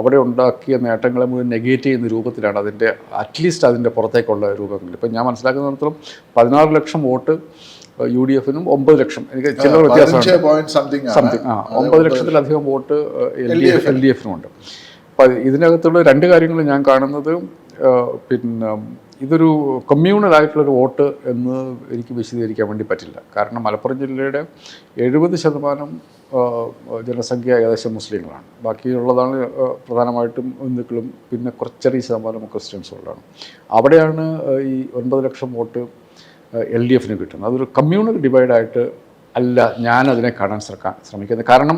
അവിടെ ഉണ്ടാക്കിയ നേട്ടങ്ങളെ മുഴുവൻ നെഗേറ്റ് ചെയ്യുന്ന രൂപത്തിലാണ് അതിന്റെ അറ്റ്ലീസ്റ്റ് അതിന്റെ പുറത്തേക്കുള്ള രൂപങ്ങൾ. ഇപ്പം ഞാൻ മനസ്സിലാക്കുന്നിടത്തോളം പതിനാറ് ലക്ഷം വോട്ട് യു ഡി എഫിനും ഒമ്പത് ലക്ഷം. എനിക്ക് ചില വ്യത്യാസം സംതിങ് ആ ഒമ്പത് ലക്ഷത്തിലധികം vote L D F L D എഫിനുമുണ്ട്. അപ്പം ഇതിനകത്തുള്ള രണ്ട് കാര്യങ്ങൾ ഞാൻ കാണുന്നത് പിന്നെ ഇതൊരു കമ്മ്യൂണൽ ആയിട്ടുള്ളൊരു വോട്ട് എന്ന് എനിക്ക് വിശദീകരിക്കാൻ വേണ്ടി പറ്റില്ല. കാരണം മലപ്പുറം ജില്ലയുടെ എഴുപത് ശതമാനം ജനസംഖ്യ ഏകദേശം മുസ്ലിങ്ങളാണ്. ബാക്കിയുള്ളതാണ് പ്രധാനമായിട്ടും ഹിന്ദുക്കളും പിന്നെ കുറച്ചെറിയ ശതമാനം ക്രിസ്ത്യൻസുകളാണ്. അവിടെയാണ് ഈ ഒൻപത് ലക്ഷം വോട്ട് എൽ ഡി എഫിന് കിട്ടുന്നത്. അതൊരു കമ്മ്യൂണൽ ഡിവൈഡായിട്ട് അല്ല ഞാനതിനെ കാണാൻ ശ്രമിക്കുന്നത്. കാരണം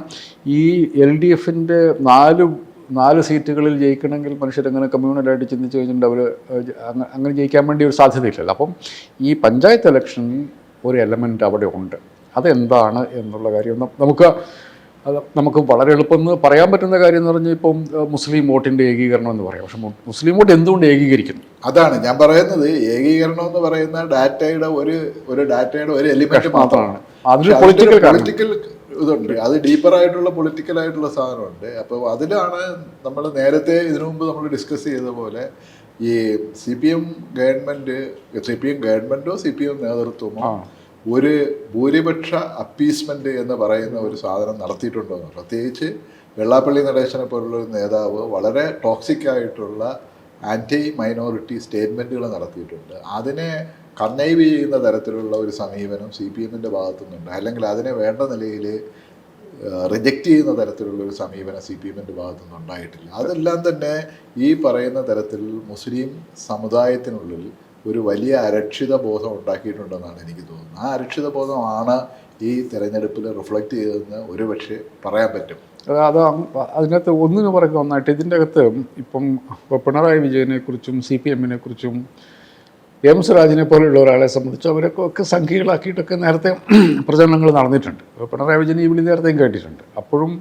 ഈ എൽ ഡി എഫിന്റെ നാല് നാല് സീറ്റുകളിൽ ജയിക്കണമെങ്കിൽ മനുഷ്യരങ്ങനെ കമ്മ്യൂണലായിട്ട് ചിന്തിച്ച് കഴിഞ്ഞിട്ടുണ്ട് അവർ അങ്ങനെ ജയിക്കാൻ വേണ്ടി ഒരു സാധ്യതയില്ലല്ലോ. അപ്പം ഈ പഞ്ചായത്ത് ഇലക്ഷൻ ഒരു എലമെന്റ് അവിടെ ഉണ്ട്. അതെന്താണ് എന്നുള്ള കാര്യം നമുക്ക് നമുക്ക് വളരെ എളുപ്പമെന്ന് പറയാൻ പറ്റുന്ന കാര്യം എന്ന് പറഞ്ഞാൽ ഇപ്പം മുസ്ലിം വോട്ടിന്റെ ഏകീകരണം എന്ന് പറയാം. പക്ഷെ മുസ്ലിം വോട്ട് എന്തുകൊണ്ട് ഏകീകരിക്കുന്നു? അതാണ് ഞാൻ പറയുന്നത്. ഏകീകരണം എന്ന് പറയുന്ന ഡാറ്റയുടെ ഒരു ഒരു ഡാറ്റയുടെ ഒരു എലിമെന്റ് മാത്രമാണ്. അതിൽ പൊളിറ്റിക്കൽ പൊളിറ്റിക്കൽ ഇതുണ്ട്. അത് ഡീപ്പർ ആയിട്ടുള്ള പൊളിറ്റിക്കൽ ആയിട്ടുള്ള സാധനമുണ്ട്. അപ്പോൾ അതിലാണ് നമ്മൾ നേരത്തെ ഇതിനു മുമ്പ് നമ്മൾ ഡിസ്കസ് ചെയ്ത പോലെ ഈ C P M government C P M ഗവൺമെന്റോ C P M നേതൃത്വമോ ഒരു ഭൂരിപക്ഷ അപ്പീസ്മെന്റ് എന്ന് പറയുന്ന ഒരു സാധനം നടത്തിയിട്ടുണ്ടോ എന്ന്. പ്രത്യേകിച്ച് വെള്ളാപ്പള്ളി നടേശനെ പോലുള്ള ഒരു നേതാവ് വളരെ ടോക്സിക് ആയിട്ടുള്ള ആന്റി മൈനോറിറ്റി സ്റ്റേറ്റ്മെന്റുകൾ നടത്തിയിട്ടുണ്ട്. അതിനെ കണ്ണൈവ് ചെയ്യുന്ന തരത്തിലുള്ള ഒരു സമീപനം സി പി എമ്മിന്റെ ഭാഗത്തുനിന്നുണ്ട്. അല്ലെങ്കിൽ അതിനെ വേണ്ട നിലയിൽ റിജക്റ്റ് ചെയ്യുന്ന തരത്തിലുള്ള ഒരു സമീപനം സി പി എമ്മിന്റെ ഭാഗത്തുനിന്ന് ഉണ്ടായിട്ടില്ല. അതെല്ലാം തന്നെ ഈ പറയുന്ന തരത്തിൽ മുസ്ലിം സമുദായത്തിനുള്ളിൽ ഒരു വലിയ അരക്ഷിത ബോധം ഉണ്ടാക്കിയിട്ടുണ്ടെന്നാണ് എനിക്ക് തോന്നുന്നത്. ആ അരക്ഷിത ബോധമാണ് ഈ തെരഞ്ഞെടുപ്പിൽ റിഫ്ലക്റ്റ് ചെയ്തതെന്ന് ഒരുപക്ഷെ പറയാൻ പറ്റും. അത് അത് അതിനകത്ത് ഒന്നിനു പറയുക ഒന്നായിട്ട് ഇതിന്റെ അകത്ത് ഇപ്പം പിണറായി വിജയനെ കുറിച്ചും സി പി എമ്മിനെ കുറിച്ചും എം രാജിനെ പോലെയുള്ള ഒരാളെ സംബന്ധിച്ച് അവരൊക്കെ ഒക്കെ സംഖ്യകളാക്കിയിട്ടൊക്കെ നേരത്തെ പ്രചരണങ്ങൾ നടന്നിട്ടുണ്ട്. പിണറായി വിജയൻ ഈ വിളി നേരത്തെയും കേട്ടിട്ടുണ്ട്. അപ്പോഴും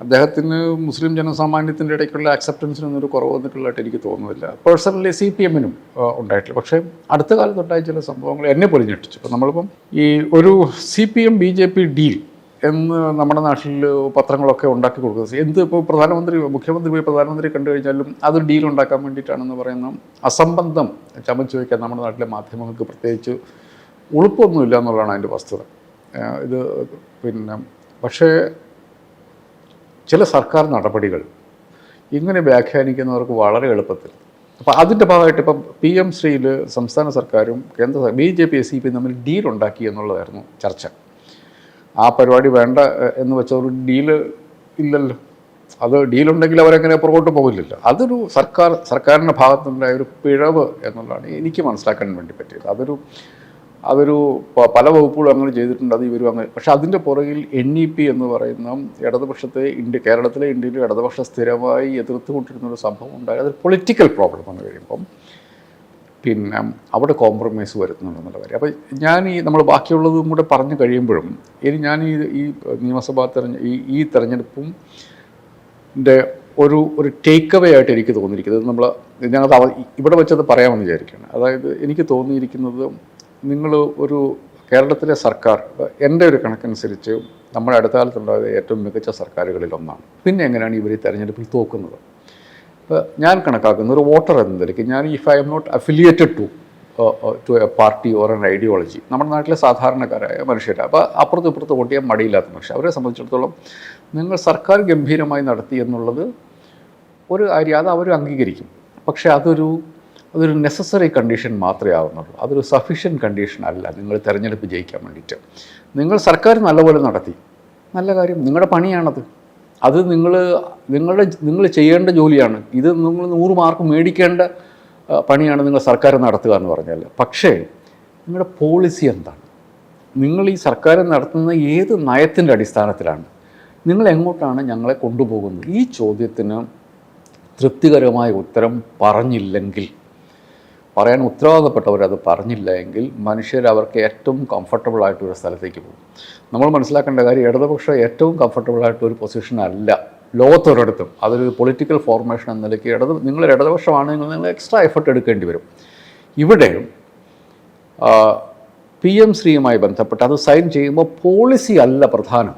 അദ്ദേഹത്തിന് മുസ്ലിം ജനസാമാന്യത്തിന്റെ ഇടയ്ക്കുള്ള ആക്സെപ്റ്റൻസിനൊന്നൊരു കുറവ് വന്നിട്ടുള്ളതായിട്ട് എനിക്ക് തോന്നുന്നില്ല. പേഴ്സണലി സി പി എമ്മിനും ഉണ്ടായിട്ടില്ല. പക്ഷേ അടുത്ത കാലത്തുണ്ടായ ചില സംഭവങ്ങൾ എന്നെ പൊളിഞ്ഞിട്ടിച്ചു ഇപ്പോൾ നമ്മളിപ്പം ഈ ഒരു C P M B J P deal എന്ന് നമ്മുടെ നാട്ടിൽ പത്രങ്ങളൊക്കെ ഉണ്ടാക്കി കൊടുക്കുന്നത്. എന്ത് ഇപ്പോൾ പ്രധാനമന്ത്രി മുഖ്യമന്ത്രി പോയി പ്രധാനമന്ത്രി കണ്ടു കഴിഞ്ഞാലും അത് ഡീൽ ഉണ്ടാക്കാൻ വേണ്ടിയിട്ടാണെന്ന് പറയുന്ന അസംബന്ധം ചമച്ചു വയ്ക്കാൻ നമ്മുടെ നാട്ടിലെ മാധ്യമങ്ങൾക്ക് പ്രത്യേകിച്ച് ഉളുപ്പൊന്നുമില്ല എന്നുള്ളതാണ് അതിന്റെ വസ്തുത. ഇത് പിന്നെ പക്ഷേ ചില സർക്കാർ നടപടികൾ ഇങ്ങനെ വ്യാഖ്യാനിക്കുന്നവർക്ക് വളരെ എളുപ്പത്തിൽ. അപ്പോൾ അതിന്റെ ഭാഗമായിട്ട് ഇപ്പം പി എം ശ്രീയിൽ സംസ്ഥാന സർക്കാരും കേന്ദ്ര B J P S C P തമ്മിൽ ഡീൽ ഉണ്ടാക്കി എന്നുള്ളതായിരുന്നു ചർച്ച. ആ പരിപാടി വേണ്ട എന്ന് വെച്ച ഒരു ഡീൽ ഇല്ലല്ലോ. അത് ഡീലുണ്ടെങ്കിൽ അവരെങ്ങനെ പുറകോട്ട് പോകില്ലല്ലോ. അതൊരു സർക്കാർ സർക്കാരിന്റെ ഭാഗത്തുണ്ടായ ഒരു പിഴവ് എന്നുള്ളതാണ് എനിക്ക് മനസ്സിലാക്കാൻ വേണ്ടി പറ്റിയത്. അതൊരു അതൊരു പല വകുപ്പുകളും അങ്ങനെ ചെയ്തിട്ടുണ്ട് അത് ഇവരും അങ്ങനെ പക്ഷെ അതിന്റെ പുറകിൽ എൻ ഇ പി എന്ന് പറയുന്ന ഇടതുപക്ഷത്തെ ഇന്ത്യ കേരളത്തിലെ ഇന്ത്യയിലെ ഇടതുപക്ഷം സ്ഥിരമായി എതിർത്തുകൊണ്ടിരുന്ന ഒരു സംഭവം ഉണ്ടായി. അതൊരു പൊളിറ്റിക്കൽ പ്രോബ്ലം എന്ന് കഴിയുമ്പം പിന്നെ അവിടെ കോംപ്രമൈസ് വരുത്തുന്നുണ്ടെന്നുള്ള കാര്യം. അപ്പോൾ ഞാൻ ഈ നമ്മൾ ബാക്കിയുള്ളതും കൂടെ പറഞ്ഞു കഴിയുമ്പോഴും ഇനി ഞാൻ ഈ ഈ നിയമസഭാ തെരഞ്ഞ ഈ ഈ തെരഞ്ഞെടുപ്പും ഒരു ഒരു ടേക്ക് അവേ ആയിട്ട് എനിക്ക് തോന്നിയിരിക്കുന്നത് നമ്മൾ ഞങ്ങൾ ഇവിടെ വെച്ചത് പറയാമെന്ന് വിചാരിക്കുകയാണ്. അതായത് എനിക്ക് തോന്നിയിരിക്കുന്നത് നിങ്ങൾ ഒരു കേരളത്തിലെ സർക്കാർ എന്റെ ഒരു കണക്കനുസരിച്ച് നമ്മുടെ അടുത്ത കാലത്തുണ്ടായത് ഏറ്റവും മികച്ച സർക്കാരുകളിൽ ഒന്നാണ്. പിന്നെ എങ്ങനെയാണ് ഇവർ ഈ തെരഞ്ഞെടുപ്പിൽ തോക്കുന്നത്? ഇപ്പോൾ ഞാൻ കണക്കാക്കുന്ന ഒരു വോട്ടർ എന്ന നിലയ്ക്ക് ഞാൻ if I'm not affiliated to to a party or an ideology നമ്മുടെ നാട്ടിലെ സാധാരണക്കാരായ മനുഷ്യരാണ് അപ്പോൾ അപ്പുറത്തും ഇപ്പുറത്ത് വോട്ട് ചെയ്യാൻ മടിയില്ലാത്ത മനുഷ്യർ അവരെ സംബന്ധിച്ചിടത്തോളം നിങ്ങൾ സർക്കാർ ഗംഭീരമായി നടത്തി എന്നുള്ളത് ഒരു കാര്യം അത് അവർ അംഗീകരിക്കും. പക്ഷേ അതൊരു അതൊരു നെസസറി കണ്ടീഷൻ മാത്രമേ ആവുന്നുള്ളൂ. അതൊരു സഫീഷ്യന്റ് കണ്ടീഷൻ അല്ല. നിങ്ങൾ തിരഞ്ഞെടുപ്പ് ജയിക്കാൻ വേണ്ടിയിട്ട്. നിങ്ങൾ സർക്കാർ നല്ലപോലെ നടത്തി. നല്ല കാര്യം. നിങ്ങളുടെ പണിയാണത്. അത് നിങ്ങൾ നിങ്ങളുടെ നിങ്ങൾ ചെയ്യേണ്ട ജോലിയാണ്. ഇത് നിങ്ങൾ നൂറ് മാർക്ക് മേടിക്കേണ്ട പണിയാണ് നിങ്ങൾ സർക്കാർ നടത്തുക എന്ന് പറഞ്ഞാൽ പക്ഷേ നിങ്ങളുടെ പോളിസി എന്താണ്? നിങ്ങൾ ഈ സർക്കാർ നടത്തുന്ന ഏത് നയത്തിന്റെ അടിസ്ഥാനത്തിലാണ്? നിങ്ങൾ എങ്ങോട്ടാണ് ഞങ്ങളെ കൊണ്ടുപോകുന്നത്? ഈ ചോദ്യത്തിന് തൃപ്തികരമായ ഉത്തരം പറഞ്ഞില്ലെങ്കിൽ പറയാൻ ഉത്തരവാദപ്പെട്ടവർ അത് പറഞ്ഞില്ല എങ്കിൽ മനുഷ്യർ അവർക്ക് ഏറ്റവും കംഫർട്ടബിൾ ആയിട്ട് ഒരു സ്ഥലത്തേക്ക് പോകും. നമ്മൾ മനസ്സിലാക്കേണ്ട കാര്യം ഇടതുപക്ഷം ഏറ്റവും കംഫർട്ടബിൾ ആയിട്ട് ഒരു പൊസിഷൻ അല്ല. ലോകത്തൊരിടത്തും അതൊരു പൊളിറ്റിക്കൽ ഫോർമേഷൻ എന്ന നിലയ്ക്ക് ഇടത് നിങ്ങൾ ഇടതുപക്ഷമാണെങ്കിൽ നിങ്ങൾ എക്സ്ട്രാ എഫർട്ട് എടുക്കേണ്ടി വരും. ഇവിടെ പി എം ശ്രീയുമായി ബന്ധപ്പെട്ട് അത് സൈൻ ചെയ്യുമ്പോൾ പോളിസി അല്ല പ്രധാനം.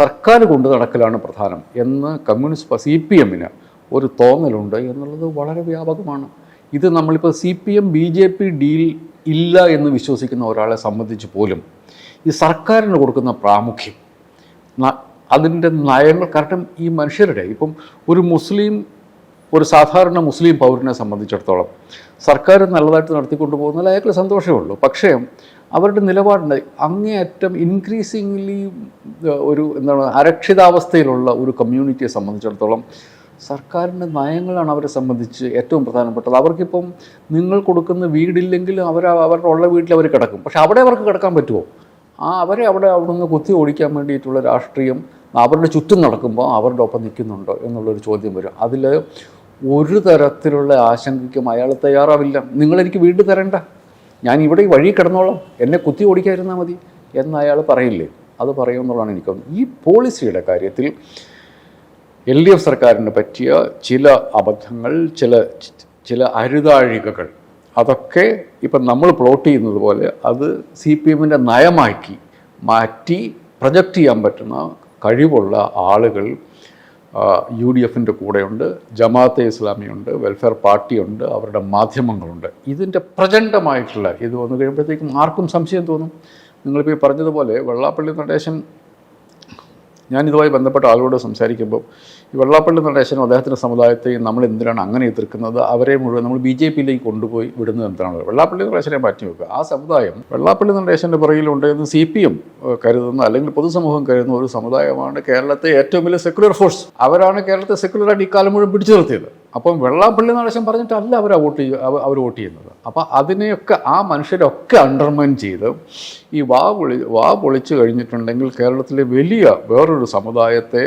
സർക്കാർ കൊണ്ടു നടക്കലാണ് പ്രധാനം എന്ന് കമ്മ്യൂണിസ്റ്റ് സി പി എമ്മിന് ഒരു തോന്നലുണ്ട് എന്നുള്ളത് വളരെ വ്യാപകമാണ്. ഇത് നമ്മളിപ്പോൾ C P M B J P deal ഇല്ല എന്ന് വിശ്വസിക്കുന്ന ഒരാളെ സംബന്ധിച്ച് പോലും ഈ സർക്കാരിന് കൊടുക്കുന്ന പ്രാമുഖ്യം അതിന്റെ നയങ്ങൾ കാരണം ഈ മനുഷ്യരുടെ ഇപ്പം ഒരു മുസ്ലിം ഒരു സാധാരണ മുസ്ലിം പൗരനെ സംബന്ധിച്ചിടത്തോളം സർക്കാർ നല്ലതായിട്ട് നടത്തിക്കൊണ്ടു പോകുന്നതിൽ അയാൾക്ക് സന്തോഷമേ ഉള്ളൂ. പക്ഷേ അവരുടെ നിലപാടുണ്ട് അങ്ങേയറ്റം ഇൻക്രീസിംഗ്ലി ഒരു എന്താണ് അരക്ഷിതാവസ്ഥയിലുള്ള ഒരു കമ്മ്യൂണിറ്റിയെ സംബന്ധിച്ചിടത്തോളം സർക്കാരിന്റെ നയങ്ങളാണ് അവരെ സംബന്ധിച്ച് ഏറ്റവും പ്രധാനപ്പെട്ടത്. അവർക്കിപ്പം നിങ്ങൾ കൊടുക്കുന്ന വീടില്ലെങ്കിൽ അവർ അവരുടെ ഉള്ള വീട്ടിൽ അവർ കിടക്കും. പക്ഷെ അവിടെ അവർക്ക് കിടക്കാൻ പറ്റുമോ? ആ അവരെ അവിടെ അവിടെ നിന്ന് കുത്തി ഓടിക്കാൻ വേണ്ടിയിട്ടുള്ള രാഷ്ട്രീയം അവരുടെ ചുറ്റും നടക്കുമ്പോൾ അവരുടെ ഒപ്പം നിൽക്കുന്നുണ്ടോ എന്നുള്ളൊരു ചോദ്യം വരും. അതിൽ ഒരു തരത്തിലുള്ള ആശങ്കയ്ക്കും അയാൾ തയ്യാറാവില്ല. നിങ്ങളെനിക്ക് വീട് തരണ്ട. ഞാൻ ഇവിടെ ഈ വഴി കിടന്നോളാം. എന്നെ കുത്തി ഓടിക്കാതിരുന്നാൽ മതി. എന്ന് അയാൾ പറയില്ലേ? അത് പറയുമെന്നുള്ളതാണ് എനിക്ക് തോന്നുന്നത്. ഈ പോളിസിയുടെ കാര്യത്തിൽ എൽ ഡി എഫ് സർക്കാരിന് പറ്റിയ ചില അബദ്ധങ്ങൾ ചില ചില അരുതാഴികകൾ അതൊക്കെ ഇപ്പം നമ്മൾ പ്ലോട്ട് ചെയ്യുന്നത് പോലെ അത് സി പി എമ്മിന്റെ നയമാക്കി മാറ്റി പ്രൊജക്റ്റ് ചെയ്യാൻ പറ്റുന്ന കഴിവുള്ള ആളുകൾ യു ഡി എഫിന്റെ കൂടെയുണ്ട് ജമാഅത്തെ ഇസ്ലാമിയുണ്ട് വെൽഫെയർ പാർട്ടിയുണ്ട് അവരുടെ മാധ്യമങ്ങളുണ്ട്. ഇതിന്റെ പ്രചണ്ഡമായിട്ടുള്ള ഇത് വന്നു കഴിയുമ്പോഴത്തേക്കും ആർക്കും സംശയം തോന്നും. നിങ്ങളിപ്പോൾ ഈ പറഞ്ഞതുപോലെ വെള്ളാപ്പള്ളി നടേശൻ ഞാനിതുമായി ബന്ധപ്പെട്ട ആളുകളോട് സംസാരിക്കുമ്പോൾ ഈ വെള്ളാപ്പള്ളി നടേശനും അദ്ദേഹത്തിന്റെ സമുദായത്തെയും നമ്മൾ എന്തിനാണ് അങ്ങനെ എതിർക്കുന്നത്? അവരെ മുഴുവൻ നമ്മൾ ബി ജെ പിയിലേക്ക് കൊണ്ടുപോയി വിടുന്നത് എന്താണ് വെള്ളാപ്പള്ളി നടേശനെ മാറ്റി വെക്കുക. ആ സമുദായം വെള്ളാപ്പള്ളി നടേശന്റെ പുറകിലുണ്ടെന്ന് സി പി എം കരുതുന്ന അല്ലെങ്കിൽ പൊതുസമൂഹം കരുതുന്ന ഒരു സമുദായമാണ് കേരളത്തെ ഏറ്റവും വലിയ സെക്യുലർ ഫോഴ്സ് അവരാണ് കേരളത്തെ സെക്യുലറായിട്ട് ഇക്കാലം മുഴുവൻ പിടിച്ചു നിർത്തിയത്. അപ്പം വെള്ളാപ്പള്ളി നടേശൻ പറഞ്ഞിട്ടല്ല അവർ വോട്ട് അവർ വോട്ട് ചെയ്യുന്നത്. അപ്പോൾ അതിനെയൊക്കെ ആ മനുഷ്യരൊക്കെ അണ്ടർമൈൻ ചെയ്ത് ഈ വാ പൊളി വാ പൊളിച്ചു കഴിഞ്ഞിട്ടുണ്ടെങ്കിൽ കേരളത്തിലെ വലിയ വേറൊരു സമുദായത്തെ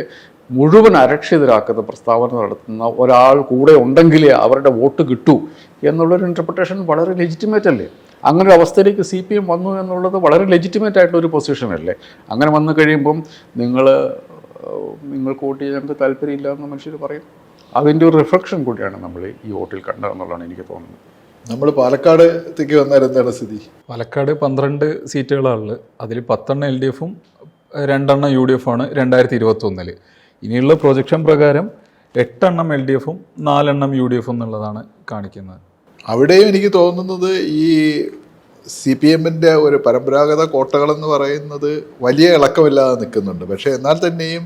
മുഴുവൻ അരക്ഷിതരാക്കുന്ന പ്രസ്താവന നടത്തുന്ന ഒരാൾ കൂടെ ഉണ്ടെങ്കിലേ അവരുടെ വോട്ട് കിട്ടൂ എന്നുള്ളൊരു ഇന്റർപ്രിട്ടേഷൻ വളരെ ലെജിറ്റിമേറ്റ് അല്ലേ? അങ്ങനെ ഒരു അവസ്ഥയിലേക്ക് സി പി എം വന്നു എന്നുള്ളത് വളരെ ലെജിറ്റിമേറ്റ് ആയിട്ടുള്ള ഒരു പൊസിഷൻ അല്ലേ? അങ്ങനെ വന്നു കഴിയുമ്പം നിങ്ങൾ നിങ്ങൾക്ക് വോട്ട് ചെയ്യാൻ ഞങ്ങൾക്ക് താല്പര്യമില്ല എന്ന് മനുഷ്യർ പറയും. അതിന്റെ ഒരു റിഫ്ലക്ഷൻ കൂടിയാണ് നമ്മൾ ഈ വോട്ടിൽ കണ്ടതെന്നുള്ളതാണ് എനിക്ക് തോന്നുന്നത്. നമ്മൾ പാലക്കാടത്തേക്ക് വന്നാൽ എന്താണ് സ്ഥിതി? പാലക്കാട് പന്ത്രണ്ട് സീറ്റുകളാണുള്ളത് അതിൽ പത്തെണ്ണം എൽ ഡി എഫും രണ്ടെണ്ണം യു ഡി എഫാണ് ആണ് രണ്ടായിരത്തി ഇരുപത്തി ഒന്നിൽ ഇനിയുള്ള പ്രൊജക്ഷൻ പ്രകാരം എട്ടെണ്ണം എൽ ഡി എഫും നാലെണ്ണം യു ഡി എഫും എന്നുള്ളതാണ് കാണിക്കുന്നത്. അവിടെയും എനിക്ക് തോന്നുന്നത് ഈ സി പി എമ്മിന്റെ ഒരു പരമ്പരാഗത കോട്ടകളെന്ന് പറയുന്നത് വലിയ ഇളക്കമില്ലാതെ നിൽക്കുന്നുണ്ട്. പക്ഷേ എന്നാൽ തന്നെയും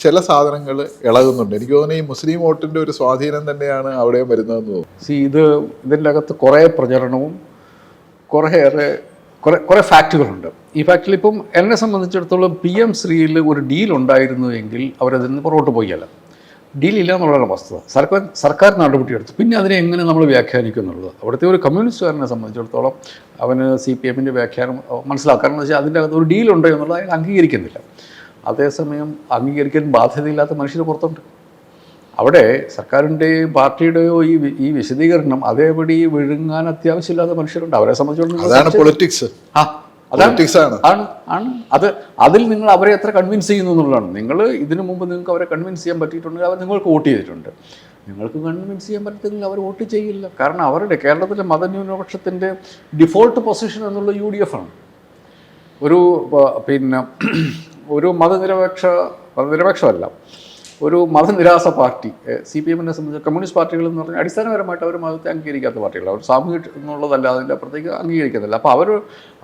ചില സാധനങ്ങൾ ഇളകുന്നുണ്ട്. എനിക്ക് തോന്നുന്നു ഈ മുസ്ലിം വോട്ടിന്റെ ഒരു സ്വാധീനം തന്നെയാണ് അവിടെയും വരുന്നതെന്ന് തോന്നുന്നു. സി ഇത് ഇതിന്റെ അകത്ത് കുറേ പ്രചരണവും കുറേയേറെ കുറേ കുറേ ഫാക്റ്റുകളുണ്ട്. ഈ ഫാക്റ്റിൽ ഇപ്പം എന്നെ സംബന്ധിച്ചിടത്തോളം പി എം ശ്രീയിൽ ഒരു ഡീൽ ഉണ്ടായിരുന്നു എങ്കിൽ അവരതിൽ നിന്ന് പുറകോട്ട് പോയല്ല. ഇല്ല എന്നുള്ളതാണ് വസ്തുത. സർക്കാർ സർക്കാർ നടപടിയെടുത്തു പിന്നെ അതിനെ എങ്ങനെ നമ്മൾ വ്യാഖ്യാനിക്കും എന്നുള്ളത്. അവിടുത്തെ ഒരു കമ്മ്യൂണിസ്റ്റുകാരനെ സംബന്ധിച്ചിടത്തോളം അവന് സി പി എമ്മിന്റെ വ്യാഖ്യാനം മനസ്സിലാക്കാറെന്ന് വെച്ചാൽ അതിന്റെ അകത്ത് ഒരു ഡീൽ ഉണ്ടോ എന്നുള്ളത് അയാൾ അംഗീകരിക്കുന്നില്ല. അതേസമയം അംഗീകരിക്കാൻ ബാധ്യതയില്ലാത്ത മനുഷ്യർ പുറത്തുണ്ട്. അവിടെ സർക്കാരിന്റെയും പാർട്ടിയുടെയോ ഈ ഈ വിശദീകരണം അതേപടി വിഴുങ്ങാൻ അത്യാവശ്യമില്ലാത്ത മനുഷ്യരുണ്ട്. അവരെ സംബന്ധിച്ചിടത്തോളം പൊളിറ്റിക്സ്. ആ ആണ്. അത് അതിൽ നിങ്ങൾ അവരെ എത്ര കൺവിൻസ് ചെയ്യുന്നു എന്നുള്ളതാണ്. നിങ്ങൾ ഇതിനു മുമ്പ് നിങ്ങൾക്ക് അവരെ കൺവിൻസ് ചെയ്യാൻ പറ്റിയിട്ടുണ്ടെങ്കിൽ അവർ നിങ്ങൾക്ക് വോട്ട് ചെയ്തിട്ടുണ്ട്. നിങ്ങൾക്ക് കൺവിൻസ് ചെയ്യാൻ പറ്റത്തില്ലെങ്കിൽ അവർ വോട്ട് ചെയ്യില്ല. കാരണം അവരുടെ കേരളത്തിലെ മതന്യൂനപക്ഷത്തിന്റെ ഡിഫോൾട്ട് പൊസിഷൻ എന്നുള്ള യു ഡി എഫ് ആണ്. ഒരു പിന്നെ ഒരു മതനിരപേക്ഷ മതനിരപേക്ഷമല്ല. ഒരു മതനിരാസ പാർട്ടി സി പി എമ്മിനെ സംബന്ധിച്ച് കമ്മ്യൂണിസ്റ്റ് പാർട്ടികൾ എന്ന് പറഞ്ഞാൽ അടിസ്ഥാനപരമായിട്ട് അവർ മതത്തെ അംഗീകരിക്കാത്ത പാർട്ടികളാണ് അവർ സാമൂഹിക എന്നുള്ളതല്ല അതിന്റെ അപ്പുറത്തേക്ക് അംഗീകരിക്കുന്നില്ല. അപ്പോൾ അവർ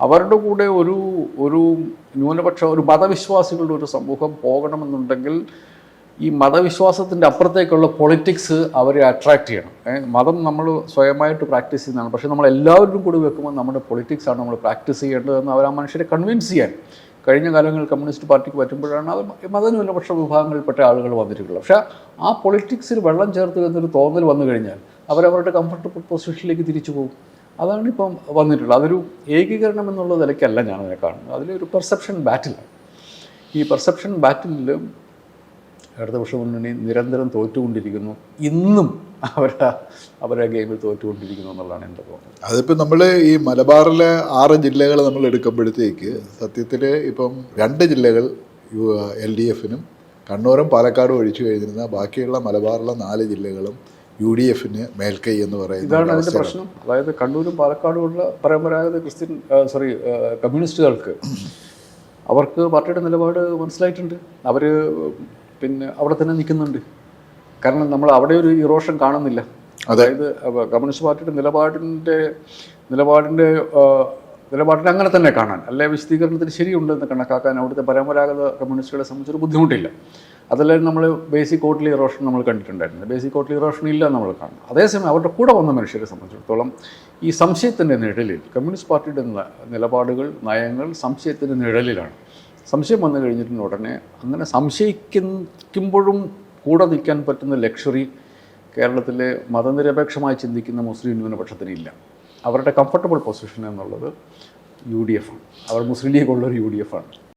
അവരുടെ കൂടെ ഒരു ഒരു ന്യൂനപക്ഷ ഒരു മതവിശ്വാസികളുടെ ഒരു സമൂഹം പോകണമെന്നുണ്ടെങ്കിൽ ഈ മതവിശ്വാസത്തിന്റെ അപ്പുറത്തേക്കുള്ള പൊളിറ്റിക്സ് അവരെ അട്രാക്റ്റ് ചെയ്യണം. മതം നമ്മൾ സ്വയമായിട്ട് പ്രാക്ടീസ് ചെയ്യുന്നതാണ്. പക്ഷേ നമ്മൾ എല്ലാവരും കൂടി വെക്കുമ്പോൾ നമ്മുടെ പൊളിറ്റിക്സാണ് നമ്മൾ പ്രാക്ടീസ് ചെയ്യേണ്ടതെന്ന് അവർ ആ മനുഷ്യരെ കൺവിൻസ് ചെയ്യാൻ കഴിഞ്ഞ കാലങ്ങളിൽ കമ്മ്യൂണിസ്റ്റ് പാർട്ടിക്ക് പറ്റുമ്പോഴാണ് അത് മതന്യൂനപക്ഷ വിഭാഗങ്ങളിൽപ്പെട്ട ആളുകൾ വന്നിട്ടുള്ളത് പക്ഷേ ആ പൊളിറ്റിക്സിൽ വെള്ളം ചേർത്ത് എന്നൊരു തോന്നൽ വന്നു കഴിഞ്ഞാൽ അവരവരുടെ കംഫർട്ടബിൾ പൊസിഷനിലേക്ക് തിരിച്ചു പോകും. അതാണ് ഇപ്പം വന്നിട്ടുള്ളത്. അതൊരു ഏകീകരണം എന്നുള്ള നിലയ്ക്കല്ല ഞാൻ അതിനെ കാണുന്നത്. അതിലൊരു പെർസെപ്ഷൻ ബാറ്റിലാണ് ഈ പെർസെപ്ഷൻ ബാറ്റിൽ ഇടതുപക്ഷ മുന്നണി നിരന്തരം തോറ്റുകൊണ്ടിരിക്കുന്നു. ഇന്നും അവരുടെ അവരുടെ ഗെയിമിൽ തോറ്റുകൊണ്ടിരിക്കുന്നു എന്നുള്ളതാണ് എന്റെ തോന്നുന്നത് അതിപ്പോൾ നമ്മൾ ഈ മലബാറിലെ ആറ് ജില്ലകൾ നമ്മൾ എടുക്കുമ്പോഴത്തേക്ക് സത്യത്തിൽ ഇപ്പം രണ്ട് ജില്ലകൾ യു എൽ ഡി എഫിനും കണ്ണൂരും പാലക്കാടും ഒഴിച്ചു കഴിഞ്ഞിരുന്ന ബാക്കിയുള്ള മലബാറിലെ നാല് ജില്ലകളും യു ഡി എഫിന് മേൽക്കൈ എന്ന് പറയുന്നത് ഇതാണ് അതിന്റെ പ്രശ്നം. അതായത് കണ്ണൂരും പാലക്കാടും ഉള്ള പരമ്പരാഗത ക്രിസ്ത്യൻ സോറി കമ്മ്യൂണിസ്റ്റുകൾക്ക് അവർക്ക് പാർട്ടിയുടെ നിലപാട് മനസ്സിലായിട്ടുണ്ട്. അവർ പിന്നെ അവിടെ തന്നെ നിൽക്കുന്നുണ്ട്. കാരണം നമ്മൾ അവിടെ ഒരു ഇറോഷൻ കാണുന്നില്ല. അതായത് കമ്മ്യൂണിസ്റ്റ് പാർട്ടിയുടെ നിലപാടിന്റെ നിലപാടിന്റെ നിലപാടിന്റെ അങ്ങനെ തന്നെ കാണാൻ. അല്ലെ വിശദീകരണത്തിന് ശരിയുണ്ടെന്ന് കണക്കാക്കാൻ അവിടുത്തെ പരമ്പരാഗത കമ്മ്യൂണിസ്റ്റുകളെ സംബന്ധിച്ചൊരു ബുദ്ധിമുട്ടില്ല. അതല്ലാതെ നമ്മൾ ബേസിക് കോട്ടിലി ഇറോഷൻ നമ്മൾ കണ്ടിട്ടുണ്ടായിരുന്നു. ബേസിക് കോട്ടിലി ഇറോഷൻ ഇല്ല നമ്മൾ കാണുന്നു. അതേസമയം അവരുടെ കൂടെ വന്ന മനുഷ്യരെ സംബന്ധിച്ചിടത്തോളം ഈ സംശയത്തിന്റെ നിഴലിൽ കമ്മ്യൂണിസ്റ്റ് പാർട്ടിയുടെ നിലപാടുകൾ നയങ്ങൾ സംശയത്തിന്റെ നിഴലിലാണ്. സംശയം വന്നു കഴിഞ്ഞിട്ടുണ്ടെങ്കിൽ ഉടനെ അങ്ങനെ സംശയിക്കുമ്പോഴും കൂടെ നിൽക്കാൻ പറ്റുന്ന ലക്ഷറി കേരളത്തിലെ മതനിരപേക്ഷമായി ചിന്തിക്കുന്ന മുസ്ലിം ന്യൂനപക്ഷത്തിന് ഇല്ല അവരുടെ കംഫർട്ടബിൾ പൊസിഷൻ എന്നുള്ളത് യു ഡി എഫ് ആണ്. അവർ മുസ്ലിം ലീഗ് ഉള്ളൊരു യു ഡി എഫ് ആണ്.